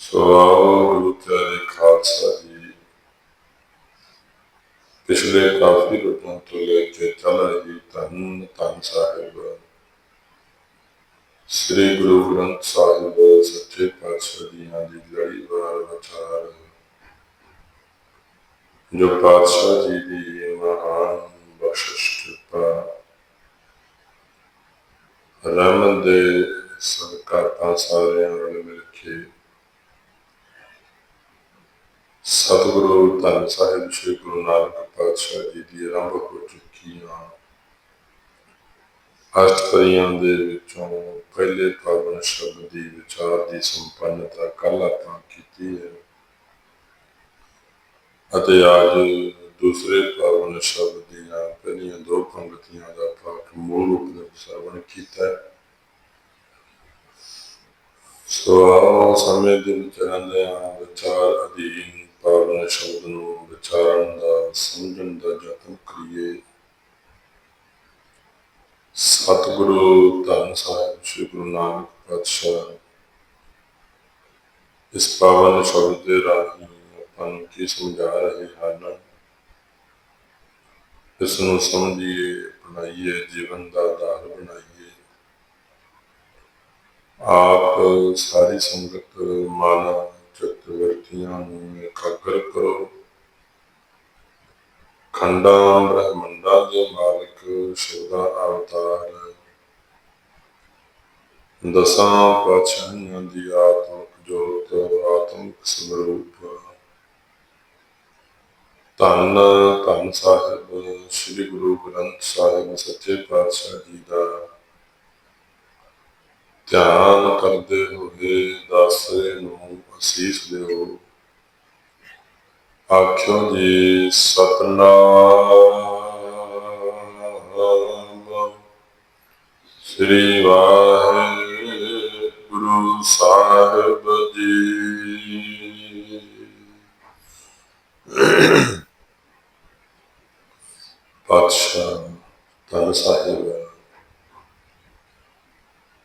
ਸੋ ਆਓ ਗੁਰੂ ਪਿਆਰੇ ਖਾਲਸਾ ਜੀ ਪਿਛਲੇ ਕਾਫੀ ਰੋਜ਼ਾਂ ਤੋਂ ਲੈ ਕੇ ਚੱਲ ਰਹੀ ਧੰਨ ਧੰਨ ਸਾਹਿਬ ਸ੍ਰੀ ਗੁਰੂ ਗ੍ਰੰਥ ਸਾਹਿਬ ਸੱਚੇ ਪਾਤਸ਼ਾਹ ਜੀਆਂ ਦੀ ਲੜੀ ਵਾਰ ਵਿਚਾਰ ਜੋ ਪਾਤਸ਼ਾਹ ਜੀ ਦੀ ਮਹਾਨ ਬਖਸ਼ਿਸ਼ ਕਿਰਪਾ ਰਹਿਮਤ ਦੇ ਸਦਕਾ ਤਾਂ ਸਾਰਿਆਂ ਨਾਲ ਮਿਲ ਕੇ ਸਤਿਗੁਰੂ ਧੰਨ ਸਾਹਿਬ, ਸ੍ਰੀ ਗੁਰੂ ਨਾਨਕ ਪਾਤਸ਼ਾਹ ਜੀ ਦੀ ਆਰੰਭ ਹੋ ਚੁੱਕੀ ਆ। ਅਸ਼ਟਪਦੀਆਂ ਦੇ ਵਿੱਚੋਂ ਪਹਿਲੇ ਪਾਵਨ ਸ਼ਬਦ ਦੀ ਵਿਚਾਰ ਦੀ ਸੰਪੰਨਤਾ ਕੱਲ ਆਪਾਂ ਕੀਤੀ ਹੈ। ਅਤੇ ਅੱਜ ਦੂਸਰੇ ਪਾਵਨ ਸ਼ਬਦ ਦੀਆਂ ਪਹਿਲੀਆਂ ਦੋ ਪੰਕਤੀਆਂ ਦਾ ਪਾਠ ਮੂਲ ਰੂਪ ਦੇ ਸਰਵਣ ਕੀਤਾ ਹੈ। ਸੋ ਸਮੇਂ ਦੇ ਵਿਚਾਰਦੇ ਆ ਵਿਚਾਰ ਅਧੀਨ ਪਾਵਨ ਸ਼ਬਦ ਨੂੰ ਵਿਚਾਰਨ ਦਾ, ਸਮਝਣ ਦਾ ਯਤਨ ਕਰੀਏ। ਸਤਿਗੁਰੂ ਧੰਨ ਸਾਹਿਬ, ਸ੍ਰੀ ਗੁਰੂ ਨਾਨਕ ਪਾਤਸ਼ਾਹ, ਇਸ ਪਾਵਨ ਸ਼ਬਦ ਦੇ ਰਾਹੀਂ ਆਪਾਂ ਨੂੰ ਕੀ ਸਮਝਾ ਰਹੇ ਹਨ? ਇਸ ਨੂੰ ਸਮਝੀਏ, ਅਪਣਾਈਏ, ਜੀਵਨ ਦਾ ਆਧਾਰ ਬਣਾਈਏ। ਆਪ ਸਾਰੀ ਸੰਗਤ ਮਾਨਾ ਚਿੱਤ ਨੂੰ ਇਕਾਗਰ ਕਰੋ। ਖੰਡਾਂ ਬ੍ਰਹਮੰਡਾਂ ਦੇ ਮਾਲਕ ਸ਼ਿਵਦਾ ਅਵਤਾਰ। ਦਸਾਂ ਪਾਤਸ਼ਾਹੀਆਂ ਦੀ ਆਤਮਿਕ ਜੋਤ, ਆਤਮਿਕ ਸਰੂਪ ਧੰਨ ਧੰਨ ਸਾਹਿਬ, ਸ੍ਰੀ ਗੁਰੂ ਗ੍ਰੰਥ ਸਾਹਿਬ, ਸੱਚੇ ਪਾਤਸ਼ਾਹ ਜੀ ਦਾ। ਧਿਆਨ ਕਰਦੇ ਹੋਏ ਦਾਸੇ ਨੂੰ ਅਸੀਸ ਦਿਓ। ਆਖਿਓ ਜੀ ਸਤਨਾਮ। ਸ੍ਰੀ ਵਾਹਿਗੁਰੂ ਸਾਹਿਬ ਜੀ। ਪਾਤਸ਼ਾਹ ਧੰਨ ਸਾਹਿਬ।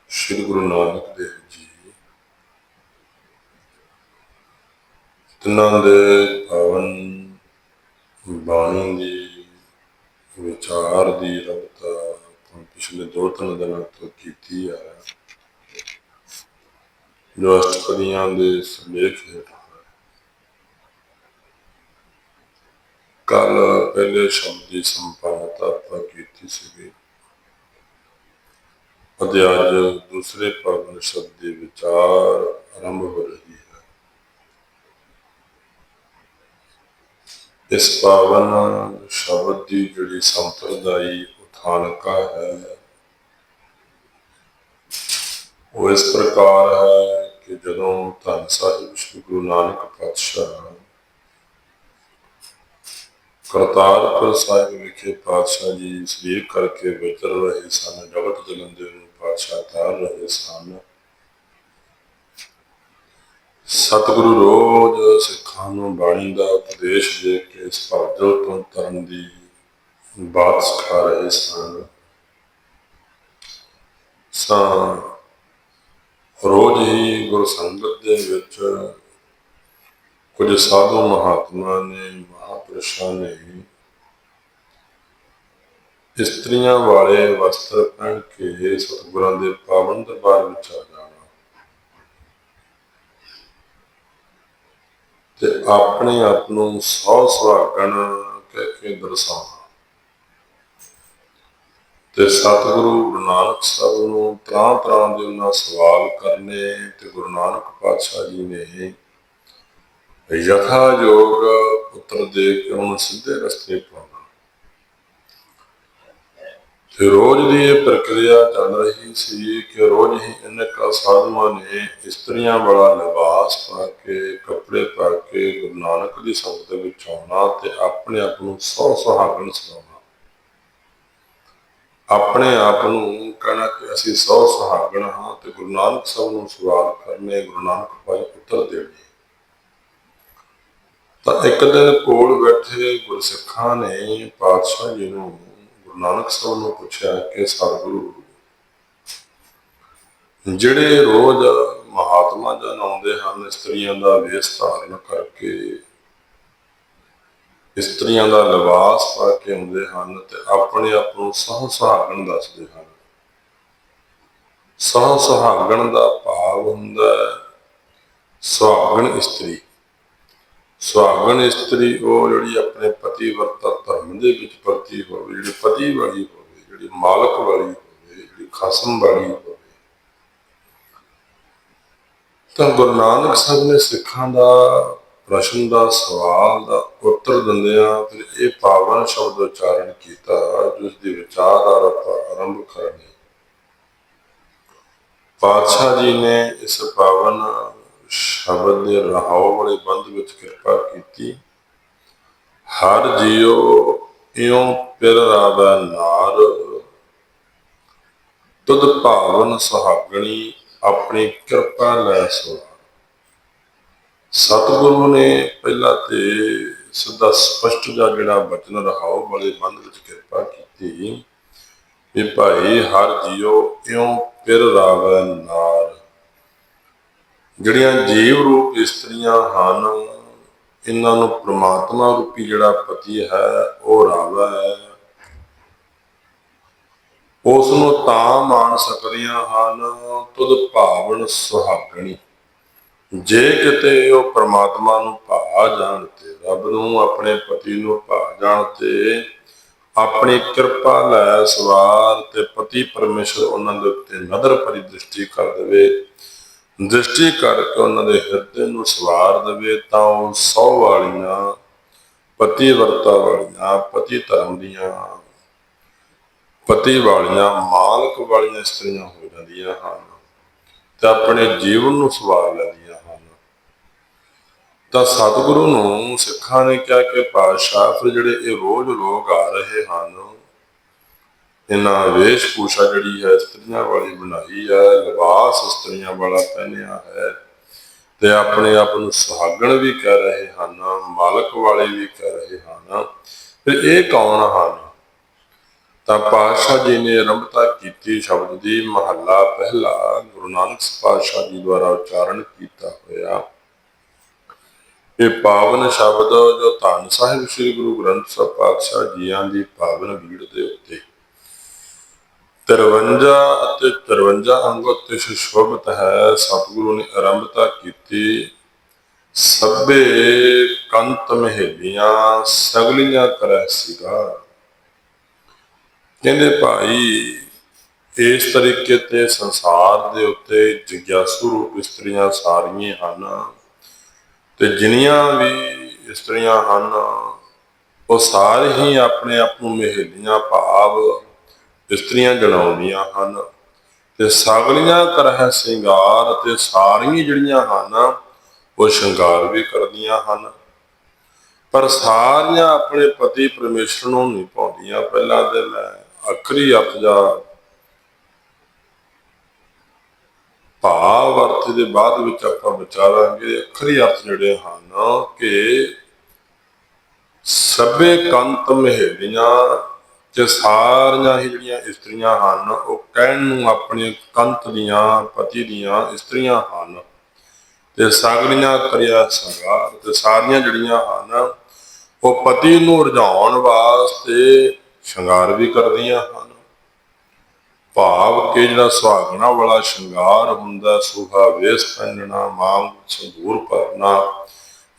ਸ਼੍ਰੀ ਗੁਰੂ ਨਾਨਕ ਦੇਵ ਜੀ ਤਿੰਨਾਂ ਦੇ ਪਾਵਨ ਬਾਣੀ ਦੀ ਵਿਚਾਰ ਦੀ ਰਬਤਾ ਆਪਾਂ ਪਿਛਲੇ ਦੋ ਤਿੰਨ ਦਿਨਾਂ ਤੋਂ ਕੀਤੀ ਹੈ ਜੋ ਅਸ਼ਟਪਦੀਆਂ ਦੇ ਸਮੇਖ ਹੇਠ ਕੱਲ ਪਹਿਲੇ ਸ਼ਬਦ ਦੀ ਸੰਪਾਦਤਾ ਆਪਾਂ ਕੀਤੀ ਸੀਗੀ। ਅਤੇ ਅੱਜ ਦੂਸਰੇ ਪਾਵਨ ਸ਼ਬਦ ਦੇ ਵਿਚਾਰ ਆਰੰਭ ਹੋ ਰਹੀ ਹੈ ਇਸ ਪਾਵਨ ਸ਼ਬਦ ਦੀ ਜਿਹੜੀ ਸੰਪਰਦਾਈ ਉਥਾਨਕਾ ਹੈ ਉਹ ਇਸ ਪ੍ਰਕਾਰ ਹੈ ਕਿ ਜਦੋਂ ਧੰਨ ਸਾਹਿਬ ਸ੍ਰੀ ਗੁਰੂ ਨਾਨਕ ਪਾਤਸ਼ਾਹ ਕਰਤਾਰਪੁਰ ਸਾਹਿਬ ਵਿਖੇ ਪਾਤਸ਼ਾਹ ਜੀ ਸਰੀਰ ਕਰਕੇ ਵਿਚਰ ਰਹੇ ਸਨ, ਜਗਤ ਜਲੰਦੇ ਨੂੰ ਪਾਤਸ਼ਾਹ ਤਾਰ ਰਹੇ ਸਨ ਸਤਿਗੁਰੂ ਰੋਜ਼ ਸਿੱਖਾਂ ਨੂੰ ਬਾਣੀ ਦਾ ਉਪਦੇਸ਼ ਦੇ ਕੇ ਇਸ ਭਾਜਲ ਤੋਂ ਤਰਨ ਦੀ ਬਾਤ ਸਿਖਾ ਰਹੇ ਸਨ। ਸਾਂ ਰੋਜ਼ ਹੀ ਗੁਰ ਸੰਗਤ ਦੇ ਵਿੱਚ ਕੁਝ ਸਾਧੂ ਮਹਾਤਮਾ ਨੇ, ਮਹਾਪੁਰਸ਼ਾਂ ਨੇ ਇਸਤਰੀਆਂ ਵਾਲੇ ਵਸਤਰ ਪਹਿਨ ਕੇ ਸਤਿਗੁਰਾਂ ਦੇ ਪਾਵਨ ਦਰਬਾਰ ਵਿੱਚ ਆ ਜਾਣਾ ਤੇ ਆਪਣੇ ਆਪ ਨੂੰ ਸੌ ਸੁਹਾਗਣ ਕਹਿ ਕੇ ਦਰਸਾਉਣਾ ਤੇ ਸਤਿਗੁਰੂ ਗੁਰੂ ਨਾਨਕ ਸਾਹਿਬ ਨੂੰ ਤਰ੍ਹਾਂ ਤਰ੍ਹਾਂ ਦੇ ਉਹਨਾਂ ਸਵਾਲ ਕਰਨੇ ਤੇ ਗੁਰੂ ਨਾਨਕ ਪਾਤਸ਼ਾਹ ਜੀ ਨੇ ਯਥਾ ਯੋਗ ਉੱਤਰ ਦੇ ਕੇ ਉਹਨੂੰ ਸਿੱਧੇ ਰਸਤੇ ਪਾਉਣਾ। ਤੇ ਰੋਜ਼ ਦੀ ਇਹ ਪ੍ਰਕਿਰਿਆ ਚੱਲ ਰਹੀ ਸੀ ਕਿ ਰੋਜ਼ ਹੀ ਇਨਕਾ ਸਾਧੂਆਂ ਨੇ ਇਸਤਰੀਆਂ ਵਾਲਾ ਲਿਬਾਸ ਪਾ ਕੇ ਕੱਪੜੇ ਪਾ ਕੇ ਗੁਰੂ ਨਾਨਕ ਦੀ ਸੰਗਤ ਵਿੱਚ ਆਉਣਾ ਤੇ ਆਪਣੇ ਆਪ ਨੂੰ ਸੌ ਸੁਹਾਗਣ ਸੁਣਾਉਣਾ। ਆਪਣੇ ਆਪ ਨੂੰ ਕਹਿਣਾ ਕਿ ਅਸੀਂ ਸੌ ਸੁਹਾਗਣ ਹਾਂ ਤੇ ਗੁਰੂ ਨਾਨਕ ਸਾਹਿਬ ਨੂੰ ਸਵਾਲ ਕਰਨੇ ਗੁਰੂ ਨਾਨਕ ਪਾਈ ਉੱਤਰ ਦੇਣੇ ਤਾਂ ਇੱਕ ਦਿਨ ਕੋਲ ਬੈਠੇ ਗੁਰਸਿੱਖਾਂ ਨੇ ਪਾਤਸ਼ਾਹ ਜੀ ਨੂੰ ਗੁਰੂ ਨਾਨਕ ਸਾਹਿਬ ਨੂੰ ਪੁੱਛਿਆ ਕਿ ਸਤਿਗੁਰੂ, ਜਿਹੜੇ ਰੋਜ਼ ਮਹਾਤਮਾ ਜਨ ਆਉਂਦੇ ਹਨ, ਇਸਤਰੀਆਂ ਦਾ ਵੇਸ਼ ਧਾਰਨ ਕਰਕੇ। ਇਸਤਰੀਆਂ ਦਾ ਲਿਬਾਸ ਪਾ ਕੇ ਆਉਂਦੇ ਹਨ ਤੇ ਆਪਣੇ ਆਪ ਨੂੰ ਸਹ ਸੁਹਾਗਣ ਦੱਸਦੇ ਹਨ। ਸਹ ਸੁਹਾਗਣ ਦਾ ਭਾਵ ਹੁੰਦਾ ਸੁਹਾਗਣ ਇਸਤਰੀ। ਸੁਹਾਗਣ ਇਸਤਰੀ ਉਹ ਜਿਹੜੀ ਆਪਣੇ ਪਤੀ ਵਰਤਾ ਧਰਮ ਦੇ ਵਿੱਚ ਪਰਤੀ ਹੋਵੇ, ਜਿਹੜੀ ਪਤੀ ਵਾਲੀ ਹੋਵੇ, ਜਿਹੜੀ ਮਾਲਕ ਵਾਲੀ ਹੋਵੇ, ਜਿਹੜੀ ਖਸਮ ਵਾਲੀ ਹੋਵੇ ਤਾਂ ਗੁਰੂ ਨਾਨਕ ਸਾਹਿਬ ਨੇ ਸਿੱਖਾਂ ਦਾ, ਪ੍ਰਸ਼ਨ ਦਾ, ਸਵਾਲ ਦਾ ਉੱਤਰ ਦਿੰਦਿਆਂ ਫਿਰ ਇਹ ਪਾਵਨ ਸ਼ਬਦ ਉਚਾਰਨ ਕੀਤਾ, ਜਿਸ ਦੀ ਵਿਚਾਰ ਆਰੰਭ ਕਰਨੀ। ਪਾਤਸ਼ਾਹ ਜੀ ਨੇ ਇਸ ਪਾਵਨ ਸ਼ਬਦ ਦੇ ਰਹਾਉ ਵਾਲੇ ਬੰਦ ਵਿੱਚ ਕਿਰਪਾ ਕੀਤੀ। ਹਰ ਜੀਉ ਇਉਂ ਪਿਰ ਰਾਵੈ ਨਾਰ, ਤੁਧ ਭਾਵਨ ਸੁਹਾਗਣੀ ਆਪਣੀ ਕਿਰਪਾ ਲੈ ਸੋ ਸਤਿਗੁਰੂ ਨੇ ਪਹਿਲਾਂ ਤੇ ਸਿੱਧਾ ਸਪਸ਼ਟ ਦਾ ਜਿਹੜਾ ਬਚਨ ਰਹਾਉ ਵਾਲੇ ਬੰਦ ਵਿੱਚ ਕਿਰਪਾ ਕੀਤੀ। ਵੀ ਭਾਈ, ਹਰ ਜੀਉ ਇਉਂ ਪਿਰ ਰਾਵੈ ਨਾਰ। ਜਿਹੜੀਆਂ ਜੀਵ ਰੂਪ ਇਸਤਰੀਆਂ ਹਨ, ਇਹਨਾਂ ਨੂੰ ਪ੍ਰਮਾਤਮਾ ਰੂਪੀ ਜਿਹੜਾ ਪਤੀ ਹੈ, ਉਹ ਰਾਵੈ ਹੈ ਉਸ ਨੂੰ ਤਾਂ ਮਾਣ ਸਕਦੀਆਂ ਹਨ, ਤੁਧ ਭਾਵਨ ਸੁਹਾਗਣੀ। ਜੇ ਕਿਤੇ ਉਹ ਪ੍ਰਮਾਤਮਾ ਨੂੰ ਭਾ ਜਾਣ ਤੇ ਰੱਬ ਨੂੰ ਆਪਣੇ ਪਤੀ ਨੂੰ ਭਾ ਜਾਣ ਤੇ ਆਪਣੀ ਕਿਰਪਾ ਲੈ ਸਵਾਰ ਤੇ ਪਤੀ ਪਰਮੇਸ਼ਰ ਉਹਨਾਂ ਦੇ ਉੱਤੇ ਨਦਰ ਭਰੀ ਦ੍ਰਿਸ਼ਟੀ ਕਰ ਦੇਵੇ, ਦ੍ਰਿਸ਼ਟੀ ਕਰਕੇ ਉਹਨਾਂ ਦੇ ਹਿਰਦੇ ਨੂੰ ਸਵਾਰ ਦੇਵੇ, ਤਾਂ ਉਹ ਸੌ ਵਾਲੀਆਂ, ਪਤੀ ਵਰਤਾ ਵਾਲੀਆਂ, ਪਤੀ ਧਰਮ ਦੀਆਂ ਪਤੀ ਵਾਲੀਆਂ, ਮਾਲਕ ਵਾਲੀਆਂ ਇਸਤਰੀਆਂ ਹੋ ਜਾਂਦੀਆਂ ਹਨ ਤੇ ਆਪਣੇ ਜੀਵਨ ਨੂੰ ਸਵਾਰ ਲੈਂਦੀਆਂ ਹਨ। ਤਾਂ ਸਤਿਗੁਰੂ ਨੂੰ ਸਿੱਖਾਂ ਨੇ ਕਿਹਾ ਕਿ ਪਾਤਸ਼ਾਹ, ਫਿਰ ਜਿਹੜੇ ਇਹ ਰੋਜ਼ ਲੋਕ ਆ ਰਹੇ ਹਨ, ਇਹਨਾਂ ਵੇਸ਼ ਭੂਸ਼ਾ ਜਿਹੜੀ ਹੈ, ਇਸਤਰੀਆਂ ਵਾਲੀ ਬਣਾਈ ਹੈ, ਲਿਬਾਸ ਇਸਤਰੀਆਂ ਵਾਲਾ ਪਹਿਨਿਆ ਹੈ ਤੇ ਆਪਣੇ ਆਪ ਨੂੰ ਸੁਹਾਗਣ ਵੀ ਕਰ ਰਹੇ ਹਨ, ਮਾਲਕ ਵਾਲੇ ਵੀ ਕਰ ਰਹੇ ਹਨ। ਫਿਰ ਇਹ ਕੌਣ ਹਨ? ਤਾਂ ਪਾਤਸ਼ਾਹ ਜੀ ਨੇ ਆਰੰਭਤਾ ਕੀਤੀ, ਸ਼ਬਦ ਦੀ ਮਹੱਲਾ ਪਹਿਲਾ ਗੁਰੂ ਨਾਨਕ ਪਾਤਸ਼ਾਹ ਜੀ ਦੁਆਰਾ ਉਚਾਰਨ ਕੀਤਾ ਹੋਇਆ। ਇਹ ਪਾਵਨ ਸ਼ਬਦ ਜੋ ਧੰਨ ਸਾਹਿਬ ਸ੍ਰੀ ਗੁਰੂ ਗ੍ਰੰਥ ਸਾਹਿਬ ਪਾਤਸ਼ਾਹ ਜੀਆਂ ਦੀ ਪਾਵਨ ਬੀੜ ਦੇ ਉੱਤੇ। 53 ਅਤੇ 53 ਅੰਗ ਉੱਤੇ ਸੁਸ਼ੋਭਿਤ ਹੈ, ਸਤਿਗੁਰੂ ਨੇ ਆਰੰਭਤਾ ਕੀਤੀ। ਸਭੇ ਕੰਤ ਮਹਿਲੀਆਂ, ਸਗਲੀਆਂ ਕਰੈ ਸੀਗਾ ਕਹਿੰਦੇ ਭਾਈ, ਇਸ ਤਰੀਕੇ ਤੇ ਸੰਸਾਰ ਦੇ ਉੱਤੇ ਜਿਗਿਆਸੂ ਰੂਪ ਇਸਤਰੀਆਂ ਸਾਰੀਆਂ ਹਨ ਤੇ ਜਿੰਨੀਆਂ ਵੀ ਇਸਤਰੀਆਂ ਹਨ, ਉਹ ਸਾਰੇ ਹੀ ਆਪਣੇ ਆਪ ਨੂੰ ਮਹਿਲੀਆਂ ਭਾਵ ਇਸਤਰੀਆਂ ਜਣਾਉਂਦੀਆਂ ਹਨ ਤੇ ਸਗਲੀਆਂ ਕਰਹਿ ਸ਼ਿੰਗਾਰ ਤੇ ਸਾਰੀਆਂ ਜਿਹੜੀਆਂ ਹਨ, ਉਹ ਸ਼ਿੰਗਾਰ ਵੀ ਕਰਦੀਆਂ ਹਨ। ਪਰ ਸਾਰੀਆਂ ਆਪਣੇ ਪਤੀ ਪਰਮੇਸ਼ਰ ਨੂੰ ਨਹੀਂ ਪਾਉਂਦੀਆਂ ਪਹਿਲਾਂ ਤੇ ਮੈਂ ਅਖਰੀ ਅਰਥ ਜਾ ਭਾਵ ਅਰਥ ਦੇ ਬਾਅਦ ਵਿੱਚ ਆਪਾਂ ਵਿਚਾਰਾਂਗੇ ਅਖਰੀ ਅਰਥ ਜਿਹੜੇ ਹਨ ਕਿ ਸਭੇ ਕੰਤ ਮਹਿਲੀਆਂ ਤੇ ਸਾਰੀਆਂ ਹੀ ਜਿਹੜੀਆਂ ਇਸਤਰੀਆਂ ਹਨ, ਉਹ ਕਹਿਣ ਨੂੰ ਆਪਣੇ ਕੰਤ ਦੀਆਂ, ਪਤੀ ਦੀਆਂ ਇਸਤਰੀਆਂ ਹਨ। ਤੇ ਸਾਗਲੀਆਂ ਕਰਿਆ ਸੰਗਾਰ, ਤੇ ਸਾਰੀਆਂ ਜਿਹੜੀਆਂ ਹਨ, ਉਹ ਪਤੀ ਨੂੰ ਰਝਾਉਣ ਵਾਸਤੇ ਸ਼ਿੰਗਾਰ ਵੀ ਕਰਦੀਆਂ ਹਨ। ਭਾਵ ਕਿ ਜਿਹੜਾ ਸੁਹਾਗਣਾ ਵਾਲਾ ਸ਼ਿੰਗਾਰ ਹੁੰਦਾ, ਸੁਹਾ ਵੇਸ ਪਹਿਨਣਾ ਮਾਂਗ ਸੰਧੂਰ ਭਰਨਾ,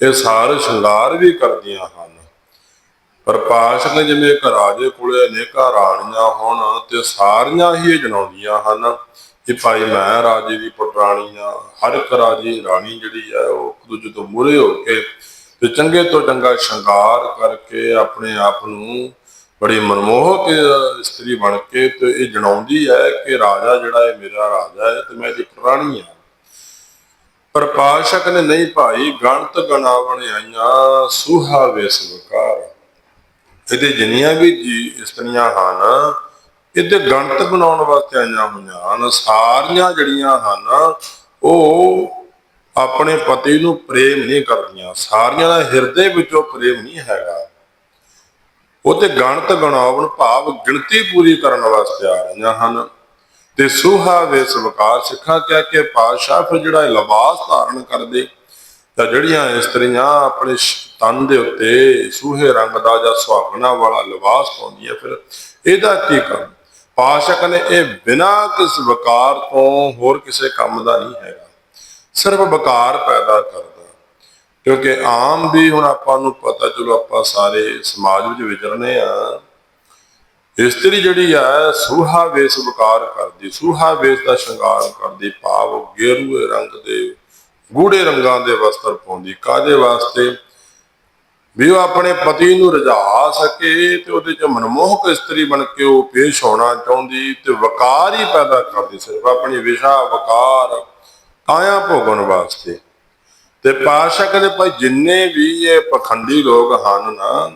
ਇਹ ਸਾਰੇ ਸ਼ਿੰਗਾਰ ਵੀ ਕਰਦੀਆਂ ਹਨ। ਪ੍ਰਕਾਸ਼ ਨੇ ਜਿਵੇਂ ਇੱਕ ਰਾਜੇ ਕੋਲੇ ਅਨੇਕਾਂ ਰਾਣੀਆਂ ਹੋਣ, ਤੇ ਸਾਰੀਆਂ ਹੀ ਇਹ ਜਣਾਉਂਦੀਆਂ ਹਨ ਕਿ ਭਾਈ ਮੈਂ ਰਾਜੇ ਦੀ ਪੁੱਤਰਾਣੀ ਆ ਹਰ ਇੱਕ ਰਾਜੇ ਰਾਣੀ ਜਿਹੜੀ ਹੈ, ਉਹ ਇੱਕ ਦੂਜੇ ਤੋਂ ਮੂਰੇ ਹੋ ਕੇ ਤੇ ਚੰਗੇ ਤੋਂ ਚੰਗਾ ਸ਼ਿੰਗਾਰ ਕਰਕੇ ਆਪਣੇ ਆਪ ਨੂੰ ਬੜੀ ਮਨਮੋਹਕ ਇਸਤਰੀ ਬਣ ਕੇ ਤੇ ਇਹ ਜਣਾਉਂਦੀ ਹੈ ਕਿ ਰਾਜਾ ਜਿਹੜਾ ਹੈ ਮੇਰਾ ਰਾਜਾ ਹੈ ਤੇ ਮੈਂ ਇਹਦੀ ਪੁੱਤਰਾਣੀ ਹਾਂ। ਪਰ ਪਾਸ਼ਕ ਨੇ ਨਹੀਂ ਭਾਈ, ਗਣਤ ਗਣਾਵਣ ਆਈਆਂ, ਸੁਹਾ ਵੇਸ ਇਹਦੇ ਜਿੰਨੀਆਂ ਵੀ ਜੀ ਇਸਤਰੀਆਂ ਹਨ, ਇਹਦੇ ਗਣਤ ਬਣਾਉਣ ਵਾਸਤੇ ਆਈਆਂ ਹੋਈਆਂ ਹਨ, ਸਾਰੀਆਂ ਜਿਹੜੀਆਂ ਹਨ, ਉਹ ਆਪਣੇ ਪਤੀ ਨੂੰ ਪ੍ਰੇਮ ਨਹੀਂ ਕਰਦੀਆਂ ਸਾਰੀਆਂ ਦਾ ਹਿਰਦੇ ਵਿੱਚੋਂ ਪ੍ਰੇਮ ਨਹੀਂ ਹੈਗਾ। ਉਹ ਤੇ ਗਣਤ ਗਣਾਉਣ ਭਾਵ, ਗਿਣਤੀ ਪੂਰੀ ਕਰਨ ਵਾਸਤੇ ਆ ਰਹੀਆਂ ਹਨ। ਤੇ ਸੁਹਾ ਵੇਸ ਸਵਕਾਰ ਸਿੱਖਾਂ ਕਹਿ ਕੇ ਪਾਤਸ਼ਾਹ ਫਿਰ ਜਿਹੜਾ ਲਿਬਾਸ ਧਾਰਨ ਕਰਦੇ, ਤਾਂ ਜਿਹੜੀਆਂ ਇਸਤਰੀਆਂ ਆਪਣੇ ਤਨ ਦੇ ਉੱਤੇ ਸੂਹੇ ਰੰਗ ਦਾ ਜਾਂ ਸੁਹਾਵਣਾ ਵਾਲਾ ਲਿਬਾਸ ਪਾਉਂਦੀਆਂ ਫਿਰ, ਇਹਦਾ ਕੀ ਕੰਮ? ਪਾਸ਼ਾ ਕਹਿੰਦੇ, ਇਹ ਬਿਨਾਂ ਕਿਸ ਵਕਾਰ ਤੋਂ ਹੋਰ ਕਿਸੇ ਕੰਮ ਦਾ ਨਹੀਂ ਹੈਗਾ। ਸਿਰਫ ਵਕਾਰ ਪੈਦਾ ਕਰਦਾ ਕਿਉਂਕਿ ਆਮ ਵੀ ਹੁਣ ਆਪਾਂ ਨੂੰ ਪਤਾ, ਚਲੋ ਆਪਾਂ ਸਾਰੇ ਸਮਾਜ ਵਿੱਚ ਵਿਚਰਨੇ ਆ, ਇਸਤਰੀ ਜਿਹੜੀ ਆ, ਸੂਹਾ ਵੇਸ ਵਕਾਰ ਕਰਦੀ, ਸੂਹਾ ਵੇਸ ਦਾ ਸ਼ਿੰਗਾਰ ਕਰਦੀ, ਭਾਵ ਗੇਰੂਏ ਰੰਗ ਦੇ, ਗੂੜੇ ਰੰਗਾਂ ਦੇ ਵਸਤਰ ਪਾਉਂਦੀ। ਕਾਦੇ ਵਾਸਤੇ? ਵੀ ਉਹ ਆਪਣੇ ਪਤੀ ਨੂੰ ਰਜਾ ਸਕੇ ਤੇ ਉਹਦੇ ਚ ਮਨਮੋਹਕ ਇਸਤਰੀ ਬਣ ਕੇ ਉਹ ਪੇਸ਼ ਹੋਣਾ ਚਾਹੁੰਦੀ ਤੇ ਵਕਾਰ ਹੀ ਪੈਦਾ ਕਰਦੀ, ਸਿਰਫ ਆਪਣੀ ਵਿਸ਼ਾ ਵਕਾਰ ਆਇਆ ਭੋਗਣ ਵਾਸਤੇ। ਤੇ ਪਾਸ਼ਾ ਕਹਿੰਦੇ ਭਾਈ ਜਿੰਨੇ ਵੀ ਇਹ ਪਖੰਡੀ ਲੋਕ ਹਨ ਨਾ,